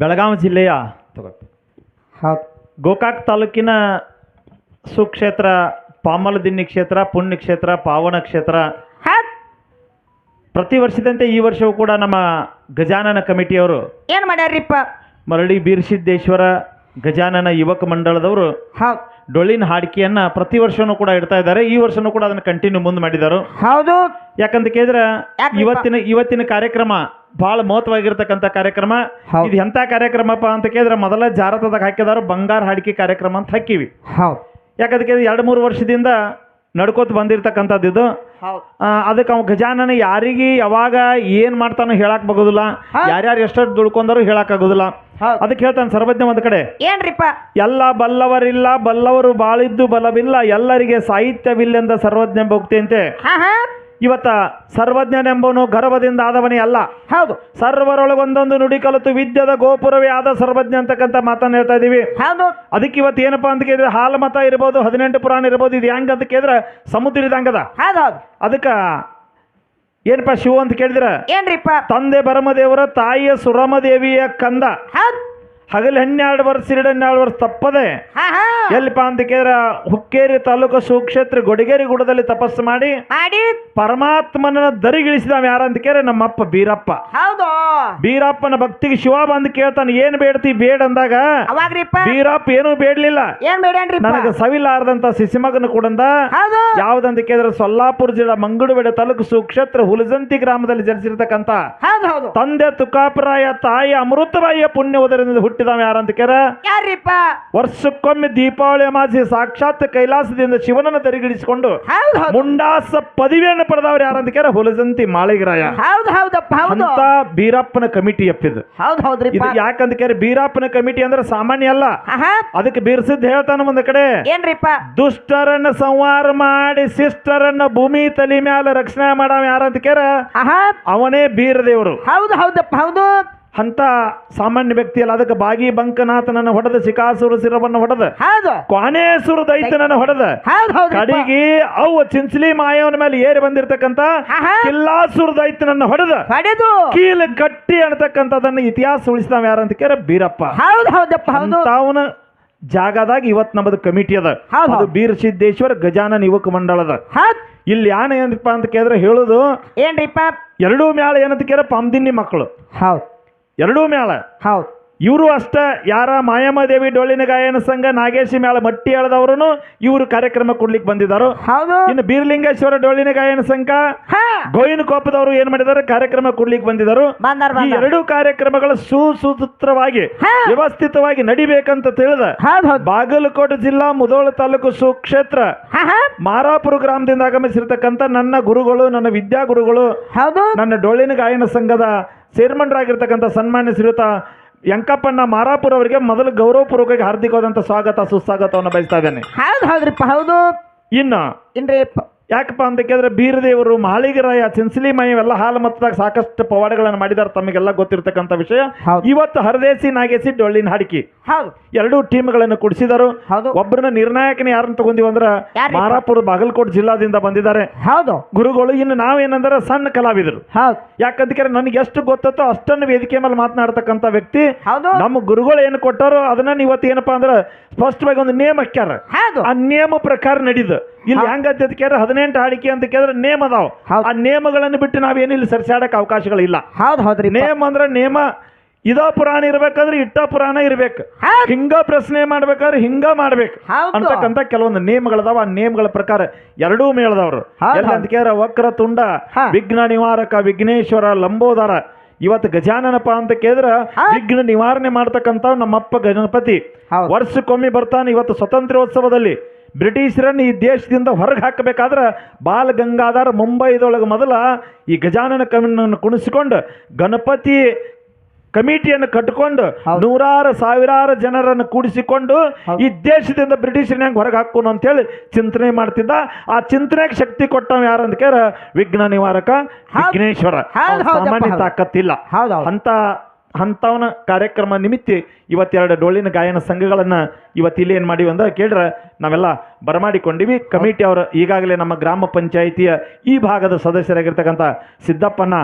ಬೆಳಗಾವಿ ಜಿಲ್ಲೆಯ. ಹೌದು. ಗೋಕಾಕ್ ತಾಲೂಕಿನ ಸುಕ್ಷೇತ್ರ ಪಾಮಲದಿನ್ನಿ ಕ್ಷೇತ್ರ ಪುಣ್ಯ ಕ್ಷೇತ್ರ ಪಾವನ ಕ್ಷೇತ್ರ. ಹೌದು. ಪ್ರತಿ ವರ್ಷದಂತೆ ಈ ವರ್ಷವೂ ಕೂಡ ನಮ್ಮ ಗಜಾನನ ಕಮಿಟಿಯವರು ಏನು ಮಾಡ್ಯಾರ್ರಿಪ್ಪ? ಮರಳಿ ಬೀರ್ಸಿದ್ದೇಶ್ವರ ಗಜಾನನ ಯುವಕ ಮಂಡಳದವರು ಹೌದು. ಡೊಳ್ಳಿನ ಹಾಡಿಕೆಯನ್ನ ಪ್ರತಿ ವರ್ಷನೂ ಕೂಡ ಇಡ್ತಾ ಇದ್ದಾರೆ. ಈ ವರ್ಷನೂ ಕೂಡ ಅದನ್ನು ಕಂಟಿನ್ಯೂ ಮುಂದೆ ಮಾಡಿದರು. ಹೌದು. ಯಾಕಂತ ಕೇಳಿದ್ರೆ ಯಾಕ್ರಿಪ್ಪ? ಇವತ್ತಿನ ಇವತ್ತಿನ ಕಾರ್ಯಕ್ರಮ ಬಹಳ ಮಹತ್ವವಾಗಿರ್ತಕ್ಕಂಥ ಕಾರ್ಯಕ್ರಮ. ಹೌದು. ಇದು ಎಂಥ ಕಾರ್ಯಕ್ರಮಪ್ಪ ಅಂತ ಕೇಳಿದ್ರೆ ಮೊದಲ ಜಾರತದಾಗ ಹಾಕಿದಾರು ಬಂಗಾರ ಹಾಡಿಕೆ ಕಾರ್ಯಕ್ರಮ ಅಂತ ಹಾಕಿವಿ. ಹೌದು. ಯಾಕಂತ ಕೇಳಿದ್ರೆ ಎರಡು ಮೂರು ವರ್ಷದಿಂದ ನಡ್ಕೋತ ಬಂದಿರತಕ್ಕಂಥದ್ದು ಇದು. ಹೌದು. ಆ, ಅದಕ್ಕೆ ಅವ್ ಗಜಾನನ ಯಾರಿಗೆ ಯಾವಾಗ ಏನ್ ಮಾಡ್ತಾನೋ ಹೇಳಕ್ ಬಗೋದಿಲ್ಲ. ಹಾ. ಯಾರ್ಯಾರು ಎಷ್ಟೊತ್ತು ದುಡ್ಕೊಂಡರು ಹೇಳಕ್ಕಾಗೋದಿಲ್ಲ ಹೌದು. ಅದಕ್ಕೆ ಹೇಳ್ತಾನೆ ಸರ್ವಜ್ಞ ಒಂದ್ ಕಡೆ. ಏನ್ರಿಪ್ಪ? ಎಲ್ಲ ಬಲ್ಲವರಿಲ್ಲ ಬಲ್ಲವರು ಬಾಳಿದ್ದು ಬಲವಿಲ್ಲ ಎಲ್ಲರಿಗೆ ಸಾಹಿತ್ಯವಿಲ್ಲೆಂದ ಸರ್ವಜ್ಞ ಭಕ್ತಿಯಂತೆ ಹಾ ಹಾ. ಇವತ್ತ ಸರ್ವಜ್ಞನೆಂಬವನು ಗರ್ಭದಿಂದ ಆದವನೇ ಅಲ್ಲ. ಹೌದು. ಸರ್ವರೊಳಗೊಂದೊಂದು ನುಡಿ ಕಲಿತು ವಿದ್ಯದ ಗೋಪುರವೇ ಆದ ಸರ್ವಜ್ಞ ಅಂತಕ್ಕಂಥ ಮಾತನ್ನು ಹೇಳ್ತಾ ಇದೀವಿ ಹೌದು. ಅದಕ್ಕೆ ಇವತ್ತು ಏನಪ್ಪಾ ಅಂತ ಕೇಳಿದ್ರೆ ಹಾಲು ಮತ ಇರ್ಬೋದು ಹದಿನೆಂಟು ಪುರಾಣ ಇರ್ಬೋದು ಇದು ಹೆಂಗ್ ಅಂತ ಕೇಳಿದ್ರೆ ಸಮುದ್ರ ಇದಂಗದ ಹೌದು ಹೌದು. ಅದಕ್ಕೆ ಏನಪ್ಪ ಶಿವ ಅಂತ ಕೇಳಿದ್ರೆ ಏನ್ರಿಪ್ಪ? ತಂದೆ ಬರಮದೇವರ ತಾಯಿಯ ಸುರಮದೇವಿಯ ಕಂದ. ಹೌದು. ಹಗಲು ಹನ್ನೆರಡು ವರ್ಷ ಎರಡು ಹನ್ನೆರಡು ವರ್ಷ ತಪ್ಪದೆ. ಹಾ ಹಾ. ಎಲ್ಲಿಪ್ಪ ಅಂತ ಕೇಳಿದ್ರೆ ಹುಕ್ಕೇರಿ ತಾಲೂಕು ಸುಕ್ಷೇತ್ರ ಗೊಡಿಗೇರಿ ಗುಡದಲ್ಲಿ ತಪಸ್ಸು ಮಾಡಿ ಮಾಡಿ. ಪರಮಾತ್ಮನ ದರಿಗಿಳಿಸಿದವ ಯಾರ ಅಂತ ಕೇಳಿದ್ರೆ ನಮ್ಮಪ್ಪ ಬೀರಪ್ಪ. ಹೌದು. ಬೀರಪ್ಪನ ಭಕ್ತಿಗೆ ಶಿವ ಬಂದು ಕೇಳ್ತಾನೆ ಏನ್ ಬೇಡ್ತಿ ಬೇಡ ಅಂದಾಗ ಅವಾಗ್ರಿಪ್ಪ. ಬೀರಪ್ಪ ಏನೂ ಬೇಡ್ಲಿಲ್ಲ. ಏನ್ ನನಗೆ ಸವಿಲಾರದಂತ ಸಿಸಿಮಗನ ಕೂಡಂದ ಹೌದು. ಯಾವ್ದಂತ ಕೇಳಿದ್ರೆ ಸೊಲ್ಲಾಪುರ ಜಿಲ್ಲಾ ಮಂಗಳೂರುಬೇಡ ತಾಲೂಕು ಸುಕ್ಷೇತ್ರ ಹುಲಜಂತಿ ಗ್ರಾಮದಲ್ಲಿ ಜನಿಸಿರ್ತಕ್ಕಂತ ಹೌದು ಹೌದು. ತಂದೆ ತುಕಾಪುರಾಯ ತಾಯಿ ಅಮೃತಬಾಯಿಯ ಪುಣ್ಯ ಉದರದಿಂದ ಹುಟ್ಟಿದವ ಯಾರಂತ ಕೇರ? ಯಾರಿಪ್ಪ? ವರ್ಷಕ್ಕೊಮ್ಮೆ ದೀಪಾವಳಿ ಅಮಾಸಿ ಸಾಕ್ಷಾತ್ ಕೈಲಾಸದಿಂದ ಶಿವನನ್ನ ತೆರಿಗಿಡಿಸಿಕೊಂಡು ಹೌದು ಹೌದು. ಮುಂಡಾಸ ಪದವಿಯನ್ನು ಪಡೆದವ್ರು ಯಾರಂತ ಕೇರ? ಹುಲಜಂತಿ ಮಾಳಿಗರಾಯ. ಹೌದು ಹೌದಪ್ಪ ಹೌದು. ಅಂತ ಬೀರಪ್ಪನ ಕಮಿಟಿ ಅಪ್ಪಿದು ಹೌದು ಹೌದ್ರಿಪ್ಪ. ಇದು ಯಾಕಂತ ಕೇರ? ಬೀರಪ್ಪನ ಕಮಿಟಿ ಅಂದ್ರೆ ಸಾಮಾನ್ಯ ಅಲ್ಲ. ಆಹಾ. ಅದಕ್ಕೆ ಬೀರ್ಸಿದ್ ಹೇಳ್ತಾನ ಒಂದ್ ಕಡೆ. ಏನ್ರಿಪ್ಪ? ದುಷ್ಟರನ್ನ ಸಂವಾರ ಮಾಡಿ ಸಿಸ್ಟರನ್ನ ಭೂಮಿ ತಲಿ ಮ್ಯಾಲ ರಕ್ಷಣೆ ಮಾಡವ ಯಾರಂತ ಕೇರ? ಆಹಾ. ಅವನೇ ಬೀರದೇವರು. ಹೌದು ಹೌದಪ್ಪ ಹೌದು. ಅಂತ ಸಾಮಾನ್ಯ ವ್ಯಕ್ತಿ ಅಲ್ಲ ಅದಕ್ಕೆ ಬಾಗಿ ಬಂಕನಾಥನನ್ನ ಹೊಡೆದ ಶಿಕಾಸುರ ಸಿರವನ್ನು ಹೊಡೆದ ಹೌದು. ಕ್ವಾನೇಸುರ ದೈತನನ್ನ ಹೊಡೆದ ಹೌದು ಹೌದು ಕಡಿಗೆ ಅವು ಚಿಂಚಲಿ ಮಾಯವನ ಮೇಲೆ ಏರಿ ಬಂದಿರತಕ್ಕಂತ ಆಹಾ. ಕಿಲ್ಲಾಸುರ ದೈತನನ್ನ ಹೊಡೆದ ಹೊಡೆದು. ಕೀಲು ಕಟ್ಟಿ ಅನ್ನತಕ್ಕಂಥದ್ದನ್ನು ಇತಿಹಾಸ ಉಳಿಸಿದವ ಯಾರಂತ ಕೇಳ ಬೀರಪ್ಪ. ಹೌದು ಹೌದಪ್ಪ ಹೌದು. ಜಾಗದಾಗ ಇವತ್ತು ನಮ್ಮದು ಕಮಿಟಿ ಅದ. ಹೌದು. ಅದು ಬೀರ್ ಸಿದ್ದೇಶ್ವರ ಗಜಾನನ ಯುವಕ ಮಂಡಳದ ಹೌದು. ಇಲ್ಲಿ ಯಾನ ಏನಪ್ಪ ಅಂತ ಕೇಳಿದ್ರೆ ಹೇಳುದು ಏನ್ರಿಪ್ಪ? ಎರಡೂ ಮ್ಯಾಳ ಏನಂತ ಕೇಳ ಪಂದಿನ್ನಿ ಮಕ್ಕಳು. ಹೌದು. ಎರಡೂ ಮೇಲೆ ಹೌದು. ಇವರು ಅಷ್ಟ ಯಾರ ಮಾಯಮ್ಮದೇವಿ ಡೊಳ್ಳಿನ ಗಾಯನ ಸಂಘ ನಾಗೇಶಿ ಮೇಳ ಮಟ್ಟಿ ಎಳೆದವರು ಇವರು ಕಾರ್ಯಕ್ರಮ ಕೊಡ್ಲಿಕ್ಕೆ ಬಂದಿದ್ದಾರೆ ಹೌದು. ಇನ್ನು ಬೀರ್ಲಿಂಗೇಶ್ವರ ಡೊಳ್ಳಿನ ಗಾಯನ ಸಂಘ ಗೋವಿನ ಕೋಪದವರು ಏನ್ ಮಾಡಿದ್ದಾರೆ ಕಾರ್ಯಕ್ರಮ ಕೊಡ್ಲಿಕ್ಕೆ ಬಂದಿದ್ದಾರೆ ಈ ಎರಡೂ ಕಾರ್ಯಕ್ರಮಗಳ ಸುಸೂತ್ರವಾಗಿ. ವ್ಯವಸ್ಥಿತವಾಗಿ ನಡಿಬೇಕಂತ ತಿಳಿದ ಬಾಗಲಕೋಟೆ ಜಿಲ್ಲಾ ಮುದೋಳ ತಾಲೂಕು ಸುಕ್ಷೇತ್ರ ಮಾರಾಪುರ ಗ್ರಾಮದಿಂದ ಆಗಮಿಸಿರ್ತಕ್ಕಂಥ ನನ್ನ ಗುರುಗಳು ನನ್ನ ವಿದ್ಯಾ ಗುರುಗಳು ಹೌದು. ನನ್ನ ಡೊಳ್ಳಿನ ಗಾಯನ ಸಂಘದ ಚೇರ್ಮನ್ರಾಗಿರ್ತಕ್ಕಂಥ ಸನ್ಮಾನ್ಯ ಶ್ರೀಯುತ ಯಂಕಪ್ಪಣ್ಣ ಮಾರಾಪುರ ಅವರಿಗೆ ಮೊದಲು ಗೌರವಪೂರ್ವಕವಾಗಿ ಹಾರ್ದಿಕವಾದಂಥ ಸ್ವಾಗತ ಸುಸ್ವಾಗತವನ್ನು ಬಯಸ್ತಾ ಇದ್ದೇನೆ. ಹೌದು ಹೌದ್ರಿಪ್ಪ ಹೌದು. ಇನ್ನು ಇನ್ರಿ ಯಾಕಪ್ಪ ಅಂತ ಕೇಳಿದ್ರೆ ಬೀರದೇವರು ಮಾಳಿಗರಾಯ ಚಿನ್ಸಲಿ ಎಲ್ಲ ಹಾಲು ಮತದಾಗ ಸಾಕಷ್ಟು ಪವಾಡಗಳನ್ನು ಮಾಡಿದ್ದಾರೆ ತಮಗೆಲ್ಲ ಗೊತ್ತಿರತಕ್ಕಂಥ ವಿಷಯ. ಇವತ್ತು ಹರದೇಸಿ ನಾಗೇಸಿ ಡೊಳ್ಳಿನ ಹಾಡಿಕೆ. ಹೌದು. ಎರಡೂ ಟೀಮ್ಗಳನ್ನು ಕುಡಿಸಿದರು. ಒಬ್ಬರನ್ನ ನಿರ್ಣಾಯಕನ ಯಾರನ್ನ ತಗೊಂಡಿವಿ ಅಂದ್ರೆ ಯಾರ್ರೀ? ಮಾರಾಪುರ ಬಾಗಲಕೋಟೆ ಜಿಲ್ಲಾದಿಂದ ಬಂದಿದ್ದಾರೆ. ಹೌದು. ಗುರುಗಳು ಇನ್ನು ನಾವೇನಂದ್ರೆ ಸಣ್ಣ ಕಲಾವಿದರು. ಹೌದು. ಯಾಕಂತ ಕೇಳಿ ನನಗೆ ಎಷ್ಟು ಗೊತ್ತೋ ಅಷ್ಟನ್ನು ವೇದಿಕೆ ಮೇಲೆ ಮಾತನಾಡ್ತಕ್ಕಂಥ ವ್ಯಕ್ತಿ. ನಮ್ಮ ಗುರುಗಳು ಏನು ಕೊಟ್ಟಾರೋ ಅದನ್ನ ಇವತ್ತು ಏನಪ್ಪಾ ಅಂದ್ರೆ ಸ್ಪಷ್ಟವಾಗಿ ಒಂದು ನೇಮ ಹಾಕ್ಯಾರ ಆ ನೇಮ ಪ್ರಕಾರ ನಡೀದು. ಇಲ್ಲಿ ಹೆಂಗ ಕೇಳಿದ್ರೆ ಹದಿನೆಂಟು ಹಾಡಿಕೆ ಅಂತ ಕೇಳಿದ್ರೆ ನೇಮ ಅದಾವ. ಆ ನೇಮಗಳನ್ನು ಬಿಟ್ಟು ನಾವೇನಿಲ್ಲ ಸರಿಸಾಡಕ್ಕೆ ಅವಕಾಶಗಳಿಲ್ಲ. ಹೌದು ಹೌದ್ರಿ ನೇಮ್ ಅಂದ್ರೆ ನೇಮ ಇದೋ ಪುರಾಣ ಇರ್ಬೇಕಾದ್ರೆ ಇಟ್ಟ ಪುರಾಣ ಇರ್ಬೇಕು. ಹಿಂಗ ಪ್ರಶ್ನೆ ಮಾಡ್ಬೇಕಾದ್ರೆ ಹಿಂಗ ಮಾಡ್ಬೇಕು. ಅಂತಕ್ಕಂತ ಕೆಲವೊಂದು ನೇಮ್ಗಳದಾವ. ಆ ನೇಮಗಳ ಪ್ರಕಾರ ಎರಡೂ ಮೇಳದವ್ರು. ಕೇಳಿದ್ರೆ ವಕ್ರ ತುಂಡ. ವಿಘ್ನ ನಿವಾರಕ ವಿಘ್ನೇಶ್ವರ ಲಂಬೋದರ. ಇವತ್ತು ಗಜಾನನಪ್ಪ ಅಂತ ಕೇಳಿದ್ರೆ ವಿಘ್ನ ನಿವಾರಣೆ ಮಾಡ್ತಕ್ಕಂಥ ನಮ್ಮಪ್ಪ ಗಣಪತಿ. ವರ್ಷಕ್ಕೊಮ್ಮೆ ಬರ್ತಾನೆ ಇವತ್ತು ಸ್ವಾತಂತ್ರ್ಯೋತ್ಸವದಲ್ಲಿ. ಬ್ರಿಟಿಷರನ್ನು ಈ ದೇಶದಿಂದ ಹೊರಗೆ ಹಾಕಬೇಕಾದ್ರೆ ಬಾಲ್ ಗಂಗಾಧರ ಮುಂಬೈದೊಳಗೆ ಮೊದಲ ಈ ಗಜಾನನ ಕಮಿಯನ್ನು ಕುಣಿಸಿಕೊಂಡು ಗಣಪತಿ ಕಮಿಟಿಯನ್ನು ಕಟ್ಟಿಕೊಂಡು ನೂರಾರು ಸಾವಿರಾರು ಜನರನ್ನು ಕೂಡಿಸಿಕೊಂಡು ಈ ದೇಶದಿಂದ ಬ್ರಿಟಿಷರನ್ನ ಹೆಂಗೆ ಹೊರಗೆ ಹಾಕೋನು ಅಂತೇಳಿ ಚಿಂತನೆ ಮಾಡ್ತಿದ್ದ. ಆ ಚಿಂತನೆಗೆ ಶಕ್ತಿ ಕೊಟ್ಟವ ಯಾರು ಅಂತ ಕೇಳ ವಿಘ್ನ ನಿವಾರಕ. ವಿಘ್ನೇಶ್ವರ. ಸಾಮಾನ್ಯ. ತಾಕತ್ತಿಲ್ಲ. ಅಂತ ಅಂಥವನ ಕಾರ್ಯಕ್ರಮ ನಿಮಿತ್ತಿ ಇವತ್ತೆರಡು ಡೋಳಿನ ಗಾಯನ ಸಂಘಗಳನ್ನು ಇವತ್ತು ಇಲ್ಲಿ ಏನು ಮಾಡಿವಿ ಅಂದ್ರೆ ಕೇಳ್ರೆ ನಾವೆಲ್ಲ ಬರಮಾಡಿಕೊಂಡಿವಿ ಕಮಿಟಿ ಅವರು ಈಗಾಗಲೇ ನಮ್ಮ ಗ್ರಾಮ ಪಂಚಾಯಿತಿಯ ಈ ಭಾಗದ ಸದಸ್ಯರಾಗಿರ್ತಕ್ಕಂಥ ಸಿದ್ದಪ್ಪನ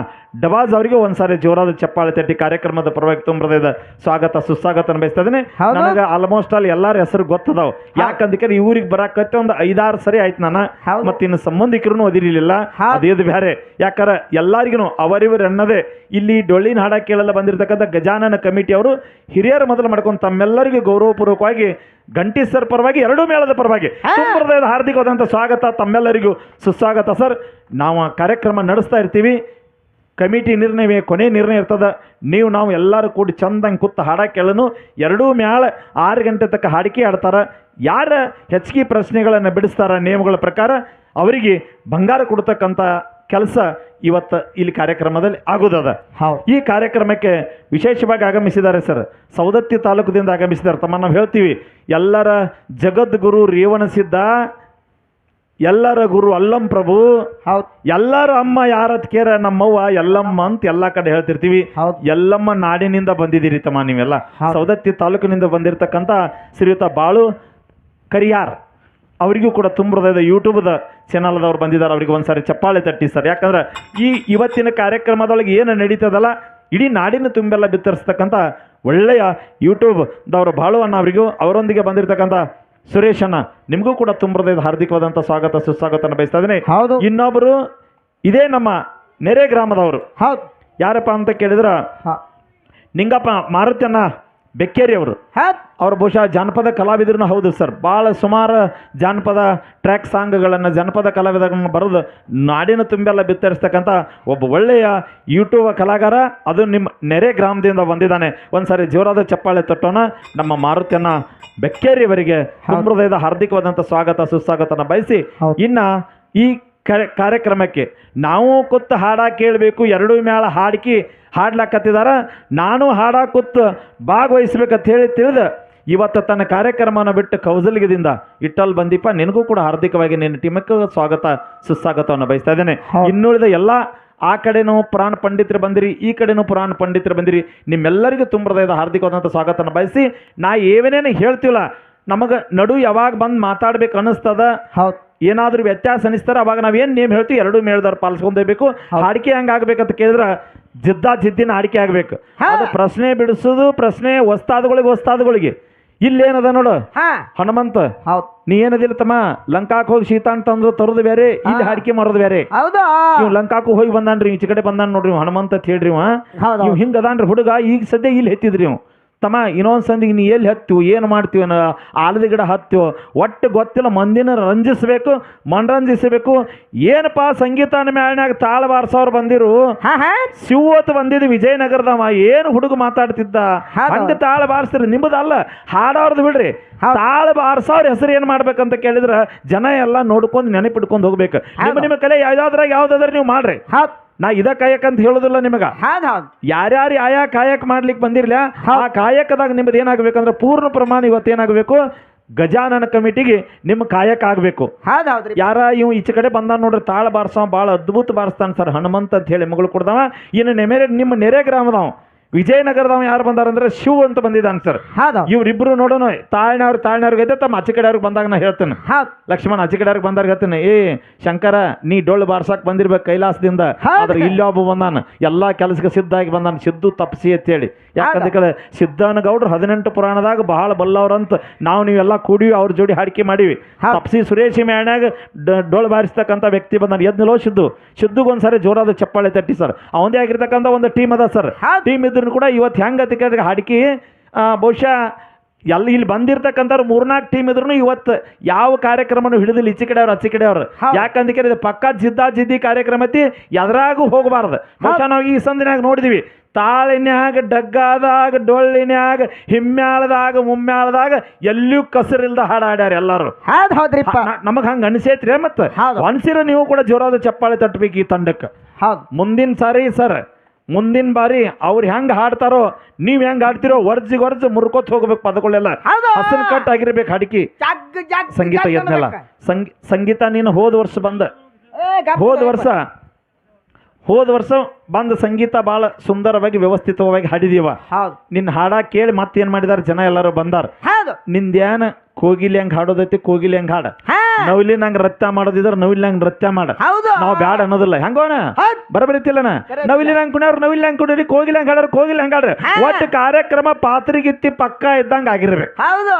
ಡಬಾಜ್ ಅವರಿಗೆ ಒಂದ್ಸಾರಿ ಜೋರಾದ ಚಪ್ಪಾಳೆ ತಟ್ಟಿ ಕಾರ್ಯಕ್ರಮದ ಪರವಾಗಿ ತುಂಬದ ಸ್ವಾಗತ ಸುಸ್ವಾಗತ ಬಯಸ್ತಾ ಇದ್ದೀನಿ. ನನಗೆ ಆಲ್ಮೋಸ್ಟ್ ಆಲ್ ಎಲ್ಲಾರ ಹೆಸರು ಗೊತ್ತದಾವ್ ಯಾಕಂದ್ರೆ ಈ ಊರಿಗೆ ಬರಾಕತ್ತೆ ಒಂದು ಐದಾರು ಸರಿ ಆಯ್ತು ನಾನು. ಮತ್ತೆ ಇನ್ನು ಸಂಬಂಧಿಕರು ಅದಿರಲಿಲ್ಲ ಹೌದು. ಅದೇದು ಬೇರೆ ಯಾಕಂದ್ರೆ ಎಲ್ಲರಿಗೂ ಅವರಿವರು ಎನ್ನದೇ ಇಲ್ಲಿ ಡೊಳ್ಳಿನ ಹಾಡ ಕೇಳಲ್ಲ ಬಂದಿರತಕ್ಕಂಥ ಗಜಾನನ ಕಮಿಟಿ ಅವರು ಹಿರಿಯರ ಮೊದಲು ಮಾಡ್ಕೊಂಡು ತಮ್ಮೆಲ್ಲರಿಗೂ ಗೌರವಪೂರ್ವಕವಾಗಿ ಗಂಟಿ ಸರ್ ಪರವಾಗಿ ಎರಡೂ ಮೇಳದ ಪರವಾಗಿ. ಸಂಪ್ರದಾಯದ ಹಾರ್ದಿಕವಾದಂಥ ಸ್ವಾಗತ ತಮ್ಮೆಲ್ಲರಿಗೂ ಸುಸ್ವಾಗತ ಸರ್. ನಾವು ಆ ಕಾರ್ಯಕ್ರಮ ನಡೆಸ್ತಾ ಇರ್ತೀವಿ. ಕಮಿಟಿ ನಿರ್ಣಯವೇ ಕೊನೆ ನಿರ್ಣಯ ಇರ್ತದ. ನೀವು ನಾವು ಎಲ್ಲರೂ ಕೂಡಿ ಚಂದಂಗೆ ಕೂತು ಹಾಡ ಕೇಳನು. ಎರಡೂ ಮ್ಯಾಳ ಆರು ಗಂಟೆ ತಕ್ಕ ಹಾಡಿಕೆ ಆಡ್ತಾರ ಯಾರ ಹೆಚ್ಚಿಗೆ ಪ್ರಶ್ನೆಗಳನ್ನು ಬಿಡಿಸ್ತಾರ ನಿಯಮಗಳ ಪ್ರಕಾರ ಅವರಿಗೆ ಬಂಗಾರ ಕೊಡ್ತಕ್ಕಂಥ ಕೆಲಸ ಇವತ್ತು ಇಲ್ಲಿ ಕಾರ್ಯಕ್ರಮದಲ್ಲಿ ಆಗೋದದ. ಹೌದು. ಈ ಕಾರ್ಯಕ್ರಮಕ್ಕೆ ವಿಶೇಷವಾಗಿ ಆಗಮಿಸಿದ್ದಾರೆ ಸರ್. ಸವದತ್ತಿ ತಾಲೂಕದಿಂದ ಆಗಮಿಸಿದ್ದಾರೆ. ತಮ್ಮ ನಾವು ಹೇಳ್ತೀವಿ ಎಲ್ಲರ ಜಗದ್ಗುರು ರೇವಣಸಿದ್ದ ಎಲ್ಲರ ಗುರು ಅಲ್ಲಂ ಪ್ರಭು ಹೌದು. ಎಲ್ಲರ ಅಮ್ಮ ಯಾರತ್ ಕೇರ ನಮ್ಮವ್ವ ಎಲ್ಲಮ್ಮ ಅಂತ ಎಲ್ಲ ಕಡೆ ಹೇಳ್ತಿರ್ತೀವಿ. ಹೌದು. ಎಲ್ಲಮ್ಮ ನಾಡಿನಿಂದ ಬಂದಿದ್ದೀರಿ ತಮ್ಮ ನೀವೆಲ್ಲ. ಸವದತ್ತಿ ಸೌದತ್ತಿ ತಾಲೂಕಿನಿಂದ ಬಂದಿರತಕ್ಕಂಥ ಶ್ರೀಯುತ ಬಾಳು ಕರಿಯಾರ್. ಅವರಿಗೂ ಕೂಡ ತುಂಬ ಹೃದಯದ ಯೂಟ್ಯೂಬ್ದ ಚಾನಲ್ದವ್ರು ಬಂದಿದ್ದಾರೆ. ಅವ್ರಿಗೆ ಒಂದ್ಸಾರಿ ಚಪ್ಪಾಳೆ ತಟ್ಟಿ ಸರ್. ಯಾಕಂದ್ರೆ ಈ ಇವತ್ತಿನ ಕಾರ್ಯಕ್ರಮದೊಳಗೆ ಏನು ನಡೀತದಲ್ಲ ಇಡೀ ನಾಡಿನ ತುಂಬೆಲ್ಲ ಬಿತ್ತರಿಸ್ತಕ್ಕಂಥ ಒಳ್ಳೆಯ ಯೂಟ್ಯೂಬ್ದವರು ಬಾಳುವನ್ನು ಅವರಿಗೂ ಅವರೊಂದಿಗೆ ಬಂದಿರತಕ್ಕಂಥ ಸುರೇಶಣ್ಣ ನಿಮಗೂ ಕೂಡ ತುಂಬ ಹೃದಯದ ಹಾರ್ದಿಕವಾದಂಥ ಸ್ವಾಗತ ಸುಸ್ವಾಗತನ ಬಯಸ್ತಾ ಇದ್ದೀನಿ. ಹೌದು. ಇನ್ನೊಬ್ಬರು ಇದೇ ನಮ್ಮ ನೆರೆ ಗ್ರಾಮದವರು. ಹೌದು. ಯಾರಪ್ಪ ಅಂತ ಕೇಳಿದ್ರೆ ಹ- ನಿಂಗಪ್ಪ ಮಾರುತ್ಯನ ಬೆಕ್ಕೇರಿ ಅವರು. ಹೌದು ಅವ್ರು ಬಹುಶಃ ಜಾನಪದ ಕಲಾವಿದ್ರು ಹೌದು ಸರ್. ಭಾಳ ಸುಮಾರು ಜಾನಪದ ಟ್ರ್ಯಾಕ್ ಸಾಂಗ್ಗಳನ್ನು ಜನಪದ ಕಲಾವಿದರನ್ನು ಬರೆದು ನಾಡಿನ ತುಂಬೆಲ್ಲ ಬಿತ್ತರಿಸ್ತಕ್ಕಂಥ ಒಬ್ಬ ಒಳ್ಳೆಯ ಯೂಟ್ಯೂಬ್ ಕಲಾಗಾರ ಅದು ನಿಮ್ಮ ನೆರೆ ಗ್ರಾಮದಿಂದ ಬಂದಿದ್ದಾನೆ. ಒಂದ್ಸಾರಿ ಜೋರಾದ ಚಪ್ಪಾಳೆ ತಟ್ಟೋಣ. ನಮ್ಮ ಮಾರುತ್ಯನ ಬೆಕ್ಕೇರಿಯವರಿಗೆ ಹೃದಯದ ಹಾರ್ದಿಕವಾದಂಥ ಸ್ವಾಗತ ಸುಸ್ವಾಗತನ ಬಯಸಿ. ಇನ್ನು ಈ ಕಾರ್ಯ- ಕಾರ್ಯಕ್ರಮಕ್ಕೆ ನಾವು ಕೂತು ಹಾಡ ಕೇಳಬೇಕು ಎರಡೂ ಮೇಳ ಹಾಡ್ಕಿ ಹಾಡ್ಲಾಕತ್ತಿದಾರ. ನಾನು ಹಾಡಾಕುತ್ತ ಕೂತು ಭಾಗವಹಿಸ್ಬೇಕಂತ ಹೇಳಿ ತಿಳಿದು ಇವತ್ತು ತನ್ನ ಕಾರ್ಯಕ್ರಮನ ಬಿಟ್ಟು ಕೌಸಲ್ಗಿದಿಂದ ಇಟ್ಟಲ್ ಬಂದೀಪ ನಿನಗೂ ಕೂಡ ಹಾರ್ದಿಕವಾಗಿ ನಿನ್ನ ಟೀಮಕ್ಕೆ ಸ್ವಾಗತ ಸುಸ್ವಾಗತವನ್ನು ಬಯಸ್ತಾ ಇದ್ದೇನೆ. ಇನ್ನುಳಿದ ಎಲ್ಲ ಆ ಕಡೆನೂ ಪುರಾಣ ಪಂಡಿತರು ಬಂದಿರಿ ಈ ಕಡೆನೂ ಪುರಾಣ ಪಂಡಿತರು ಬಂದಿರಿ. ನಿಮ್ಮೆಲ್ಲರಿಗೂ ತುಂಬ ಹೃದಯದ ಹಾರ್ದಿಕವಾದಂಥ ಸ್ವಾಗತನ ಬಯಸಿ ನಾ ಏನೇನು ಹೇಳ್ತೀವಲ್ಲ ನಮಗೆ ನಡು ಯಾವಾಗ ಬಂದು ಮಾತಾಡ್ಬೇಕು ಅನ್ನಿಸ್ತದ. ಏನಾದರೂ ವ್ಯತ್ಯಾಸ ಅನಿಸ್ತಾರೆ ಅವಾಗ ನಾವೇನು ನೇಮ್ ಹೇಳ್ತೀವಿ ಎರಡೂ ಮೇಳ್ದವ್ರು ಪಾಲಿಸ್ಕೊಂಡೋಗ್ಬೇಕು ಹಾಡಿಕೆ ಹೆಂಗೆ ಆಗ್ಬೇಕಂತ ಕೇಳಿದ್ರೆ ಜಿದ್ದ ಜಿದ್ದಿನ ಹಾಡಿಕೆ ಆಗ್ಬೇಕು. ಹಾ. ಅದು ಪ್ರಶ್ನೆ ಬಿಡಿಸೋದು ಪ್ರಶ್ನೆ ಒಸ್ತಾದಗಳಿಗೆ ಒಸ್ತಾದಗಳಿಗೆ ಇಲ್ಲೇನದ ನೋಡು? ಹಾ. ಹನುಮಂತ. ಹೌದು. ನೀ ಏನದಿಲ್ಲ ತಮ್ಮ? ಲಂಕಾಕ್ ಹೋಗಿ ಸೀತಾ ಅಂತಂದ್ರು ತರೋದು ಬೇರೆ ಇಲ್ಲಿ ಹಾಡಿಕೆ ಮಾಡೋದು ಬೇರೆ ಹೌದಾ? ಇವ್ ಲಂಕಾಕು ಹೋಗಿ ಬಂದಾನ್ರಿ ಈಚೆ ಕಡೆ ಬಂದಾನ ನೋಡ್ರಿ ಇವ್ ಹನುಮಂತ ಅಂತ ಹೇಳ್ರಿ ಇವ. ಹೌದು ಇವ್ ಹಿಂಗ ಅದಾನ್ರಿ ಹುಡುಗ ಈಗ ಸದ್ಯ ಇಲ್ಲಿ ಹೆತ್ತಿದ್ರಿ ಇವ್ ತಮ್ಮ ಇನ್ನೊಂದ್ಸಂದಿಗೆ ನೀ ಎಲ್ಲಿ ಹತ್ತಿವು ಏನು ಮಾಡ್ತೀವಿ ಅನ್ನೋ ಆಲದ ಗಿಡ ಹತ್ತಿವು ಒಟ್ಟು ಗೊತ್ತಿಲ್ಲ ಮಂದಿನ ರಂಜಿಸಬೇಕು ಮನರಂಜಿಸಬೇಕು. ಏನಪ್ಪ ಸಂಗೀತ ಮೇಳನಾಗ ತಾಳ ಬಾರಿಸೋರು ಬಂದಿರು? ಹಾ ಹಾ. ಶಿವತ್ ಬಂದಿದ್ದು ವಿಜಯನಗರದವ ಏನು ಹುಡುಗ ಮಾತಾಡ್ತಿದ್ದ? ಹಂಗೆ ತಾಳ ಬಾರಿಸ್ತೀರಿ ನಿಮ್ಮದಲ್ಲ ಹಾಡೋರ್ದು ಬಿಡ್ರಿ. ತಾಳ ಬಾರಿಸೋರ ಹೆಸರು ಏನು ಮಾಡ್ಬೇಕಂತ ಕೇಳಿದ್ರೆ ಜನ ಎಲ್ಲ ನೋಡ್ಕೊಂಡು ನೆನಪಿಟ್ಕೊಂಡು ಹೋಗ್ಬೇಕು. ನಿಮ್ಮ ನಿಮ್ಮ ಕಲೆ ಯಾವ್ದಾದ್ರಾಗ ಯಾವ್ದಾದ್ರೆ ನೀವು ಮಾಡ್ರಿ. ನಾ ಇದ ಕಾಯಕಂತ ಹೇಳೋದಿಲ್ಲ ನಿಮಗ. ಹೌದು ಹೌದು. ಯಾರ್ಯಾರು ಆಯಾ ಕಾಯಕ ಮಾಡ್ಲಿಕ್ಕೆ ಬಂದಿರ್ಲ ಆ ಕಾಯಕದಾಗ ನಿಮ್ದು ಏನಾಗಬೇಕಂದ್ರೆ ಪೂರ್ಣ ಪ್ರಮಾಣ ಇವತ್ತು ಏನಾಗಬೇಕು? ಗಜಾನನ ಕಮಿಟಿಗೆ ನಿಮ್ಮ ಕಾಯಕ ಆಗಬೇಕು. ಹೌದು ಹೌದ್ರಿ. ಯಾರ ಇವ್ ಈಚೆ ಕಡೆ ಬಂದ ನೋಡ್ರಿ ತಾಳ ಬಾರ್ಸವ ಭಾಳ ಅದ್ಭುತ ಬಾರಿಸ್ತಾನೆ ಸರ್ ಹನುಮಂತ ಅಂತ ಹೇಳಿ ಮಗಳು ಕೊಡ್ದವ. ಇನ್ನು ನೆಮೆರೆ ನಿಮ್ಮ ನೆರೆ ಗ್ರಾಮದವ. ವಿಜಯನಗರದವ ಯಾರು ಬಂದಾರಂದ್ರೆ ಶಿವ್ ಅಂತ ಬಂದಿದ್ದಾನೆ ಸರ್. ಹೌದು. ಇವ್ರಿಬ್ರು ನೋಡೋಣ ತಾಳ್ನವ್ರು ತಾಳ್ನವ್ರಿಗೆ ಐತೆ ತಮ್ಮ ಆಚೆ ಕಡೆಯವ್ರಿಗೆ ಬಂದಾಗ ನಾ ಹೇಳ್ತೇನೆ. ಹೌದು. ಲಕ್ಷ್ಮಣ ಆಚೆ ಕಡೆಯವ್ರಿಗೆ ಬಂದಾಗ ಹೇಳ್ತೇನೆ ಏ ಶಂಕರ ನೀ ಡೊಳ್ಳು ಬಾರ್ಸಾಕ್ ಬಂದಿರ್ಬೇಕು ಕೈಲಾಸದಿಂದ. ಹೌದು. ಆದ್ರೆ ಇಲ್ಲಿ ಒಬ್ಬ ಬಂದಾನ ಎಲ್ಲಾ ಕೆಲಸಕ್ಕೆ ಸಿದ್ಧಾಗಿ ಬಂದಾನ ಸಿದ್ದು ತಪ್ಸಿ ಅಂತೇಳಿ ಯಾಕಂದ್ರೆ ಕಡೆ ಸಿದ್ಧಾನ ಗೌಡ್ರು ಹದಿನೆಂಟು ಪುರಾಣದಾಗ ಬಹಳ ಬಲ್ಲವ್ರಂತ ನಾವು ನೀವೆಲ್ಲ ಕೂಡಿವಿ ಅವ್ರ ಜೋಡಿ ಹಾಡಿಕೆ ಮಾಡಿವಿ. ಹೌದು. ತಪ್ಸಿ ಸುರೇಶಿ ಮ್ಯಾಣ್ಯಾಗ ಡ- ಡೊಳ್ಳು ಬಾರಿಸ್ತಕ್ಕಂಥ ವ್ಯಕ್ತಿ ಬಂದಾನ. ಎದ್ನಲೋ ಸಿದ್ದು. ಸಿದ್ದುಗೊಂದ್ಸಾರಿ ಜೋರಾದ ಚಪ್ಪಾಳೆ ತಟ್ಟಿ ಸರ್. ಅವಂದೇ ಆಗಿರ್ತಕ್ಕಂಥ ಒಂದು ಟೀಮ್ ಅದ ಸರ್. ಹೌದು. ಟೀಮ್ ಇದ್ರು ಕೂಡ ಇವತ್ತು ಹೆಂಗೆ ಅದಕ್ಕೆ ಹಾಡಿಕೆ ಬಹುಶಃ ಎಲ್ಲಿ ಇಲ್ಲಿ ಬಂದಿರ್ತಕ್ಕಂಥವ್ರು ಮೂರ್ನಾಲ್ಕು ಟೀಮ್ ಇದ್ರು ಇವತ್ತು ಯಾವ ಕಾರ್ಯಕ್ರಮನೂ ಹಿಡಿದಿಲ್ಲ ಈಚೆ ಕಡೆ ಅವ್ರು ಆಚೆ ಕಡೆ ಇದು ಪಕ್ಕಾ ಜಿದ್ದಾ ಜಿದ್ದಿ ಕಾರ್ಯಕ್ರಮ ಐತಿ ಎದ್ರಾಗೂ ಹೋಗಬಾರ್ದು. ಬಹುಶಃ ನಾವು ಈ ಸಂದಿನಾಗ ನೋಡಿದ್ವಿ. ತಾಳಿನ್ಯಾಗ ಡಗ್ಗಾದಾಗ ಡೊಳ್ಳಿನ್ಯಾಗ ಹಿಮ್ಮ್ಯಾಳದಾಗ ಮುಮ್ಮ್ಯಾಳದಾಗ ಎಲ್ಲೂ ಕಸರಿಲ್ದ ಹಾಡು ಹಾಡ್ಯಾರ ಎಲ್ಲರೂ ನಮಗೆ ಹಂಗೆ ಅನಿಸೈತ್ರಿ ಮತ್ತೆ. ಅನ್ಸಿರ ನೀವು ಕೂಡ ಜೋರಾದ ಚಪ್ಪಾಳೆ ತಟ್ಟಬೇಕು ಈ ತಂಡಕ್ಕೆ. ಹೌದು. ಮುಂದಿನ ಸಾರಿ ಸರ್ ಮುಂದಿನ ಬಾರಿ ಅವ್ರು ಹೆಂಗ್ ಹಾಡ್ತಾರೋ ನೀವ್ ಹೆಂಗ್ ಹಾಡ್ತಿರೋ ವರ್ಜಿಗೆ ವರ್ಜ್ ಮುರ್ಕೋತ್ ಹೋಗ್ಬೇಕು ಪದಗಳೆಲ್ಲ ಹೌದು. ಹಸನ್ ಕಟ್ ಆಗಿರ್ಬೇಕು ಹಾಡಿಕೆ. ಜಗ್ ಜಗ್ ಸಂಗೀತ ಜಗ್. ಸಂಗಿ ಸಂಗೀತ ನೀನು ಹೋದ ವರ್ಷ ಬಂದ. ಏ, ಹೋದ. ವರ್ಷ ಹೋದ ವರ್ಷ ಬಂದ ಸಂಗೀತ ಭಾಳ ಸುಂದರವಾಗಿ ವ್ಯವಸ್ಥಿತವಾಗಿ ಹಾಡಿದೀವ. ಹೌದು. ನಿನ್ನ ಹಾಡ ಕೇಳಿ ಮತ್ತೇನ್ ಮಾಡಿದಾರ? ಜನ ಎಲ್ಲರೂ ಬಂದಾರ. ಹೌದು ಹೌದು. ನಿಂದ್ಯಾನ ಕೋಗಿಲಿ ಹೆಂಗ್ ಹಾಡೋದೈತಿ ಕೋಗಿಲಿ ಹೆಂಗ್ ಹಾಡ. ಹಾ. ನವಿಲಿ ನಂಗೆ ನೃತ್ಯ ಮಾಡೋದಿದ್ರ ನವಿಲಿ ನಂಗೆ ನೃತ್ಯ ಮಾಡ. ಹೌದು. ನಾವು ಬ್ಯಾಡ ಅನ್ನೋದಿಲ್ಲ. ಹೆಂಗೋಣ ಹೌದ್. ಬರಬರಿತಿಲ್ಲನ. ನವಿಲಿ ನಂಗೆ ಕುಣಿಯವ್ರು ನವಿಲಿ ನಂಗೆ ಕುಡೀರಿ ಕೋಗಿಲಿ ಹಂಗೆ ಹಾಡ್ರಿ ಕೋಗಿಲಿ ಹಂಗೆ ಹಾಡ್ರಿ ಹಾ. ಒಟ್ಟು ಕಾರ್ಯಕ್ರಮ ಪಾತ್ರಿಗಿತ್ತಿ ಪಕ್ಕ ಇದ್ದಂಗೆ ಆಗಿರ್ಬೇಕು. ಹೌದು.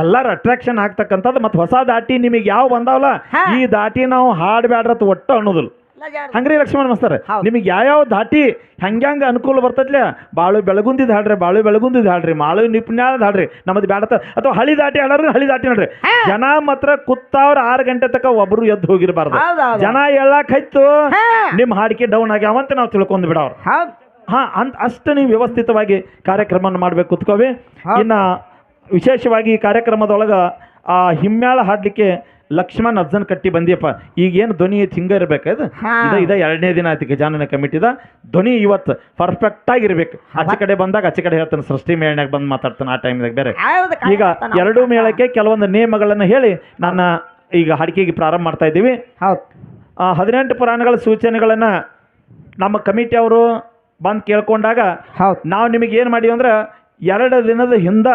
ಎಲ್ಲಾರು ಅಟ್ರಾಕ್ಷನ್ ಆಗ್ತಕ್ಕಂಥದ್ದು ಮತ್ತೆ ಹೊಸ ದಾಟಿ ನಿಮಗೆ ಯಾವ ಬಂದಾವಲ್ಲ ಹಾ. ಈ ದಾಟಿ ನಾವು ಹಾಡ್ಬ್ಯಾಡ್ರತ್ ಒಟ್ಟು ಅನ್ನೋದಿಲ್ಲ. ಹಂಗ್ರಿ ಲಕ್ಷ್ಮಣ ಮಾಸ್ತರ್. ನಿಮಗೆ ಯಾವ್ಯಾವ ದಾಟಿ ಹಂಗ್ಯಾಂಗ ಅನುಕೂಲ ಬರ್ತೈತ್ಲೆ ಬಾಳು ಬೆಳಗುಂದಿದ್ ಹಾಡ್ರಿ ಬಾಳು ಬೆಳಗುಂದಿದ್ ಹಾಡ್ರಿ ಮಾಳು ನಿಪ್ನ್ಯಾಳದ ಹಾಡ್ರಿ ನಮ್ಮದು ಬ್ಯಾಡತ ಅಥವಾ ಹಳಿ ದಾಟಿ ಹಾಡೋರು ಹಳಿ ದಾಟಿ ನೋಡ್ರಿ. ಜನ ಮಾತ್ರ ಕುತ್ತಾವ್ರ ಆರು ಗಂಟೆ ತನಕ ಒಬ್ರು ಎದ್ದು ಹೋಗಿರಬಾರ್ದು. ಜನ ಹೇಳಕ್ ಹೈತು ನಿಮ್ ನಿಮ್ಮ ಹಾಡಿಕೆ ಡೌನ್ ಆಗ್ಯಾವಂತ ನಾವು ತಿಳ್ಕೊಂಡ್ ಬಿಡವ್ರು ಹಾ ಅಂತ ಅಷ್ಟು ನೀವು ವ್ಯವಸ್ಥಿತವಾಗಿ ಕಾರ್ಯಕ್ರಮವನ್ನು ಮಾಡ್ಬೇಕು ಕುತ್ಕೋವಿ. ಇನ್ನ ವಿಶೇಷವಾಗಿ ಕಾರ್ಯಕ್ರಮದೊಳಗ ಆ ಹಿಮ್ಮ್ಯಾಳ ಹಾಡ್ಲಿಕ್ಕೆ ಲಕ್ಷ್ಮಣ್ ಅಜ್ಜನ್ ಕಟ್ಟಿ ಬಂದಿಯಪ್ಪ. ಈಗೇನು ಧ್ವನಿ ಐತಿ ಹಿಂಗ ಇರ್ಬೇಕು ಇದು? ಇದ ಇದ ಎರಡನೇ ದಿನ ಆಯ್ತು ಗಜಾನನ ಕಮಿಟಿದ ಧ್ವನಿ ಇವತ್ತು ಪರ್ಫೆಕ್ಟ್ ಆಗಿರ್ಬೇಕು ಆಚೆ ಕಡೆ ಬಂದಾಗ ಆಚೆ ಕಡೆ ಹೇಳ್ತಾನೆ ಸೃಷ್ಟಿ ಮೇಳನಾಗ ಬಂದು ಮಾತಾಡ್ತಾನೆ ಆ ಟೈಮ್ದಾಗ ಬೇರೆ. ಈಗ ಎರಡು ಮೇಳಕ್ಕೆ ಕೆಲವೊಂದು ನಿಯಮಗಳನ್ನು ಹೇಳಿ ನನ್ನ ಈಗ ಹಾಡಿಕೆಗೆ ಪ್ರಾರಂಭ ಮಾಡ್ತಾ ಇದ್ದೀವಿ. ಹೌದು. ಆ, ಹದಿನೆಂಟು ಪುರಾಣಗಳ ಸೂಚನೆಗಳನ್ನು ನಮ್ಮ ಕಮಿಟಿ ಅವರು ಬಂದು ಕೇಳ್ಕೊಂಡಾಗ ಹೌದು. ನಾವು ನಿಮಗೆ ಏನು ಮಾಡಿವಿ ಅಂದ್ರೆ ಎರಡು ದಿನದ ಹಿಂದೆ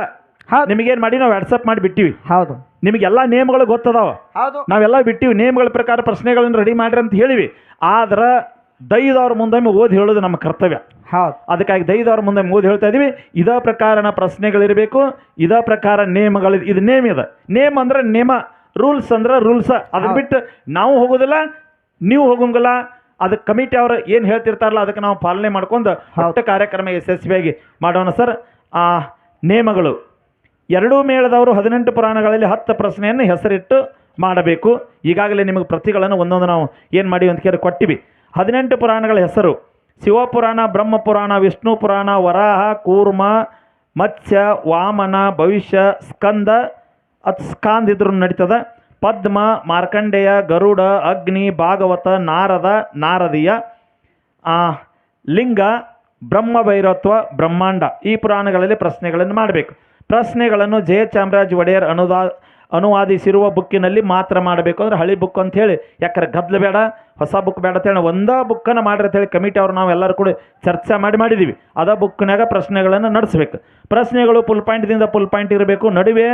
ಹೌದು. ನಿಮಗೇನು ಮಾಡಿ ನಾವು ವಾಟ್ಸಪ್ ಮಾಡಿ ಬಿಟ್ಟಿವಿ. ಹೌದು. ನಿಮಗೆಲ್ಲ ನೇಮ್ಗಳು ಗೊತ್ತದಾವ? ಹೌದು. ನಾವೆಲ್ಲ ಬಿಟ್ಟಿವಿ. ನೇಮ್ಗಳ ಪ್ರಕಾರ ಪ್ರಶ್ನೆಗಳನ್ನು ರೆಡಿ ಮಾಡ್ರಿ ಅಂತ ಹೇಳಿವಿ. ಆದ್ರೆ ದೈದವ್ರ ಮುಂದೊಮ್ಮೆ ಓದಿ ಹೇಳೋದು ನಮ್ಮ ಕರ್ತವ್ಯ. ಹೌದು. ಅದಕ್ಕಾಗಿ ದೈದವ್ರ ಮುಂದೆ ಓದಿ ಹೇಳ್ತಾ ಇದೀವಿ. ಇದೇ ಪ್ರಕಾರನ ಪ್ರಶ್ನೆಗಳಿರಬೇಕು. ಇದೇ ಪ್ರಕಾರ ನೇಮಗಳು ಇದು ನೇಮ್ ಇದೆ. ನೇಮ್ ಅಂದ್ರೆ ನೇಮ ರೂಲ್ಸ್ ಅಂದ್ರೆ ರೂಲ್ಸ್. ಅದನ್ನ ಬಿಟ್ಟು ನಾವು ಹೋಗೋದಿಲ್ಲ ನೀವು ಹೋಗಂಗಿಲ್ಲ. ಅದಕ್ಕೆ ಕಮಿಟಿ ಅವರು ಏನು ಹೇಳ್ತಿರ್ತಾರಲ್ಲ ಅದಕ್ಕೆ ನಾವು ಪಾಲನೆ ಮಾಡ್ಕೊಂಡು. ಒಟ್ಟು ಕಾರ್ಯಕ್ರಮ ಯಶಸ್ವಿಯಾಗಿ ಮಾಡೋಣ ಸರ್. ಆ ನೇಮಗಳು ಎರಡೂ ಮೇಳದವರು ಹದಿನೆಂಟು ಪುರಾಣಗಳಲ್ಲಿ ಹತ್ತು ಪ್ರಶ್ನೆಯನ್ನು ಹೆಸರಿಟ್ಟು ಮಾಡಬೇಕು. ಈಗಾಗಲೇ ನಿಮಗೆ ಪ್ರತಿಗಳನ್ನು ಒಂದೊಂದು ನಾವು ಏನು ಮಾಡಿ ಅಂತ ಕೇಳಿ ಕೊಟ್ಟಿವಿ. ಹದಿನೆಂಟು ಪುರಾಣಗಳ ಹೆಸರು. ಶಿವಪುರಾಣ ಬ್ರಹ್ಮಪುರಾಣ ವಿಷ್ಣು ಪುರಾಣ ವರಾಹ ಕೂರ್ಮ ಮತ್ಸ್ಯ ವಾಮನ ಭವಿಷ್ಯ ಸ್ಕಂದ ಅತ್ ಸ್ಕಾಂದ್ ಇದ್ರೂ ನಡೀತದ. ಪದ್ಮ ಮಾರ್ಕಂಡೇಯ ಗರುಡ ಅಗ್ನಿ ಭಾಗವತ ನಾರದ ನಾರದೀಯ ಆ, ಲಿಂಗ ಬ್ರಹ್ಮಭೈರತ್ವ ಬ್ರಹ್ಮಾಂಡ ಈ ಪುರಾಣಗಳಲ್ಲಿ ಪ್ರಶ್ನೆಗಳನ್ನು ಮಾಡಬೇಕು. ಪ್ರಶ್ನೆಗಳನ್ನು ಜಯ ಚಾಮರಾಜ್ ಒಡೆಯರ್ ಅನುದಾ, ಅನುವಾದಿಸಿರುವ ಬುಕ್ಕಿನಲ್ಲಿ ಮಾತ್ರ ಮಾಡಬೇಕು ಅಂದ್ರೆ ಹಳಿ ಬುಕ್ ಅಂತ ಹೇಳಿ. ಯಾಕಂದ್ರೆ ಗದ್ದಲ ಬೇಡ, ಹೊಸ ಬುಕ್ ಬೇಡ ಅಂತೇಳಿ ಒಂದೇ ಬುಕ್ಕನ್ನು ಮಾಡ್ರಿ ಅಂತ ಹೇಳಿ ಕಮಿಟಿ ಅವ್ರು ನಾವು ಎಲ್ಲರೂ ಕೂಡ ಚರ್ಚೆ ಮಾಡಿ ಮಾಡಿದ್ದೀವಿ ಅದ ಬುಕ್ನಾಗ ಪ್ರಶ್ನೆಗಳನ್ನು ನಡೆಸಬೇಕು. ಪ್ರಶ್ನೆಗಳು ಫುಲ್ ಪಾಯಿಂಟ್ದಿಂದ ಫುಲ್ ಪಾಯಿಂಟ್ ಇರಬೇಕು. ನಡುವೆ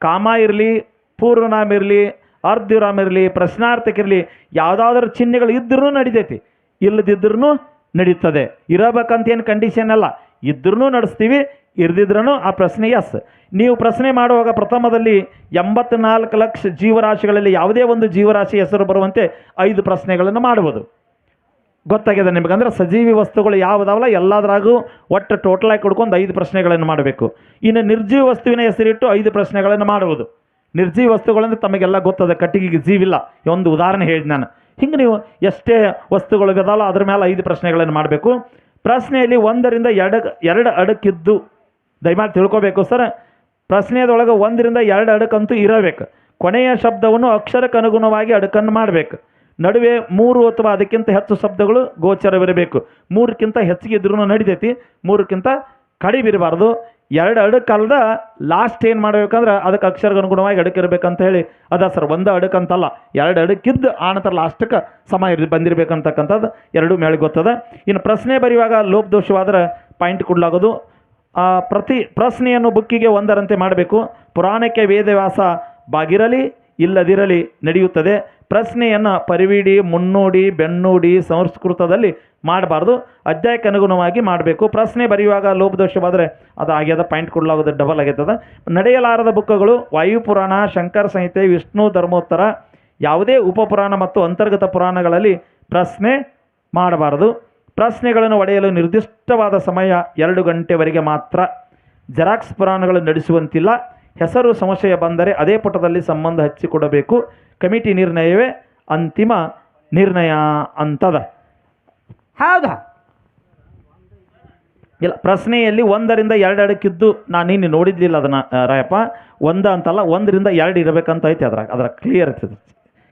ಕಾಮ ಇರಲಿ, ಪೂರ್ವನಾಮ ಇರಲಿ ಅರ್ಧವಿರಾಮ ಇರಲಿ, ಪ್ರಶ್ನಾರ್ಥಕ ಇರಲಿ, ಯಾವುದಾದ್ರೂ ಚಿಹ್ನೆಗಳು ಇದ್ದರೂ ನಡಿತೈತಿ. ಇಲ್ಲದಿದ್ರೂ ನಡೀತದೆ. ಇರಬೇಕಂತ ಏನು ಕಂಡೀಷನ್ ಅಲ್ಲ. ಇದ್ರೂ ನಡೆಸ್ತೀವಿ ಇರ್ದಿದ್ರೂ ಆ ಪ್ರಶ್ನೆ ಎಸ್ ನೀವು ಪ್ರಶ್ನೆ ಮಾಡುವಾಗ ಪ್ರಥಮದಲ್ಲಿ ಎಂಬತ್ನಾಲ್ಕು ಲಕ್ಷ ಜೀವರಾಶಿಗಳಲ್ಲಿ ಯಾವುದೇ ಒಂದು ಜೀವರಾಶಿ ಹೆಸರು ಬರುವಂತೆ ಐದು ಪ್ರಶ್ನೆಗಳನ್ನು ಮಾಡುವುದು. ಗೊತ್ತಾಗಿದೆ ನಿಮಗಂದ್ರೆ ಸಜೀವಿ ವಸ್ತುಗಳು ಯಾವುದಾವಲ್ಲ, ಎಲ್ಲದರಾಗೂ ಒಟ್ಟು ಟೋಟಲ್ ಆಗಿ ಕೊಡ್ಕೊಂಡು ಐದು ಪ್ರಶ್ನೆಗಳನ್ನು ಮಾಡಬೇಕು. ಇನ್ನು ನಿರ್ಜೀವ ವಸ್ತುವಿನ ಹೆಸರಿಟ್ಟು ಐದು ಪ್ರಶ್ನೆಗಳನ್ನು ಮಾಡುವುದು. ನಿರ್ಜೀವ ವಸ್ತುಗಳಂದ್ರೆ ತಮಗೆಲ್ಲ ಗೊತ್ತದೆ, ಕಟ್ಟಿಗೆಗೆ ಜೀವಿಲ್ಲ. ಒಂದು ಉದಾಹರಣೆ ಹೇಳಿದೆ ನಾನು. ಹಿಂಗೆ ನೀವು ಎಷ್ಟೇ ವಸ್ತುಗಳು ಇದಾವಲ್ಲ ಅದ್ರ ಮೇಲೆ ಐದು ಪ್ರಶ್ನೆಗಳನ್ನು ಮಾಡಬೇಕು. ಪ್ರಶ್ನೆಯಲ್ಲಿ ಒಂದರಿಂದ ಎರಡು ಎರಡು ಅಡಕಿದ್ದು ದಯಮಾಡಿ ತಿಳ್ಕೊಬೇಕು ಸರ್. ಪ್ರಶ್ನೆಯದೊಳಗೆ ಒಂದರಿಂದ ಎರಡು ಅಡಕಂತೂ ಇರಬೇಕು. ಕೊನೆಯ ಶಬ್ದವನ್ನು ಅಕ್ಷರಕ್ಕನುಗುಣವಾಗಿ ಅಡಕನ್ನು ಮಾಡಬೇಕು. ನಡುವೆ ಮೂರು ಅಥವಾ ಅದಕ್ಕಿಂತ ಹೆಚ್ಚು ಶಬ್ದಗಳು ಗೋಚರವಿರಬೇಕು. ಮೂರಕ್ಕಿಂತ ಹೆಚ್ಚಿಗೆ ಇದ್ರೂ ನಡಿತೈತಿ. ಮೂರಕ್ಕಿಂತ ಕಡಿಮೆ ಎರಡು ಕಾಲದ ಲಾಸ್ಟ್ ಏನು ಮಾಡ್ಬೇಕಂದ್ರೆ ಅದಕ್ಕೆ ಅಕ್ಷರಕ್ಕೆ ಅನುಗುಣವಾಗಿ ಅಡಕಿರ್ಬೇಕಂತ ಹೇಳಿ ಅದ ಸರ್ ಒಂದು ಅಡಕಂತಲ್ಲ, ಎರಡು ಅಡಕ್ಕಿದ್ದು ಆನಂತರ ಲಾಸ್ಟಕ್ಕೆ ಸಮ ಇರ್ ಬಂದಿರಬೇಕಂತಕ್ಕಂಥದ್ದು ಎರಡೂ ಮೇಳೆ ಗೊತ್ತದ. ಇನ್ನು ಪ್ರಶ್ನೆ ಬರೆಯುವಾಗ ಲೋಪದೋಷವಾದ್ರೆ ಪಾಯಿಂಟ್ ಕೊಡಲಾಗೋದು. ಪ್ರತಿ ಪ್ರಶ್ನೆಯನ್ನು ಬುಕ್ಕಿಗೆ ಒಂದರಂತೆ ಮಾಡಬೇಕು. ಪುರಾಣಕ್ಕೆ ವೇದವ್ಯಾಸ ಬಾಗಿರಲಿ ಇಲ್ಲದಿರಲಿ ನಡೆಯುತ್ತದೆ. ಪ್ರಶ್ನೆಯನ್ನು ಪರಿವಿಡಿ, ಮುನ್ನೋಡಿ, ಬೆನ್ನೋಡಿ, ಸಂಸ್ಕೃತದಲ್ಲಿ ಮಾಡಬಾರ್ದು. ಅಧ್ಯಾಯಕ್ಕೆ ಅನುಗುಣವಾಗಿ ಮಾಡಬೇಕು. ಪ್ರಶ್ನೆ ಬರೆಯುವಾಗ ಲೋಪದೋಷವಾದರೆ ಅದು ಆಗ್ಯದ ಪಾಯಿಂಟ್ ಕೊಡಲಾಗೋದು ಡಬಲ್ ಆಗಿರ್ತದೆ ನಡೆಯಲಾರದ ಬುಕ್ಕುಗಳು ವಾಯುಪುರಾಣ ಶಂಕರ ಸಂಹಿತೆ, ವಿಷ್ಣು, ಧರ್ಮೋತ್ತರ, ಯಾವುದೇ ಉಪಪುರಾಣ ಮತ್ತು ಅಂತರ್ಗತ ಪುರಾಣಗಳಲ್ಲಿ ಪ್ರಶ್ನೆ ಮಾಡಬಾರದು. ಪ್ರಶ್ನೆಗಳನ್ನು ಒಡೆಯಲು ನಿರ್ದಿಷ್ಟವಾದ ಸಮಯ ಎರಡು ಗಂಟೆವರೆಗೆ ಮಾತ್ರ. ಜೆರಾಕ್ಸ್ ಪುರಾಣಗಳು ನಡೆಸುವಂತಿಲ್ಲ. ಹೆಸರು ಸಮಸ್ಯೆ ಬಂದರೆ ಅದೇ ಪುಟದಲ್ಲಿ ಸಂಬಂಧ ಹಚ್ಚಿಕೊಡಬೇಕು. ಕಮಿಟಿ ನಿರ್ಣಯವೇ ಅಂತಿಮ ನಿರ್ಣಯ ಅಂತದ. ಹೌದಾ? ಇಲ್ಲ ಪ್ರಶ್ನೆಯಲ್ಲಿ ಒಂದರಿಂದ ಎರಡು ಅಡಕ್ಕಿದ್ದು ನಾನು ಇನ್ನು ನೋಡಿದ್ದಿಲ್ಲ ಅದನ್ನು ರಾಯಪ್ಪ. ಒಂದ ಅಂತಲ್ಲ ಒಂದರಿಂದ ಎರಡು ಇರಬೇಕಂತ ಐತೆ ಅದ್ರಾಗ ಅದ್ರ ಕ್ಲಿಯರ್ ಐತೆ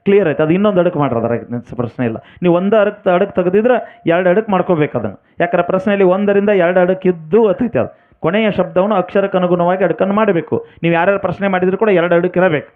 ಕ್ಲಿಯರ್ ಐತೆ ಅದು ಇನ್ನೊಂದು ಅಡಕ್ ಮಾಡ್ರಿ ಅದ್ರಾಗ ಪ್ರಶ್ನೆ ಇಲ್ಲ. ನೀವು ಒಂದು ಅಡಕ್ ಅಡಕ್ ತೆಗೆದಿದ್ರೆ ಎರಡು ಅಡಕ್ ಮಾಡ್ಕೋಬೇಕು ಅದನ್ನು. ಯಾಕಂದ್ರೆ ಪ್ರಶ್ನೆಯಲ್ಲಿ ಒಂದರಿಂದ ಎರಡು ಅಡಕ್ಕಿದ್ದು ಇದ್ದು ಅತೈತೆ ಅದು. ಕೊನೆಯ ಶಬ್ದವನ್ನು ಅಕ್ಷರಕ್ಕನುಗುಣವಾಗಿ ಅಡಕನ್ನು ಮಾಡಬೇಕು. ನೀವು ಯಾರ್ಯಾರು ಪ್ರಶ್ನೆ ಮಾಡಿದ್ರು ಕೂಡ ಎರಡು ಅಡುಗೆ ಇರಬೇಕು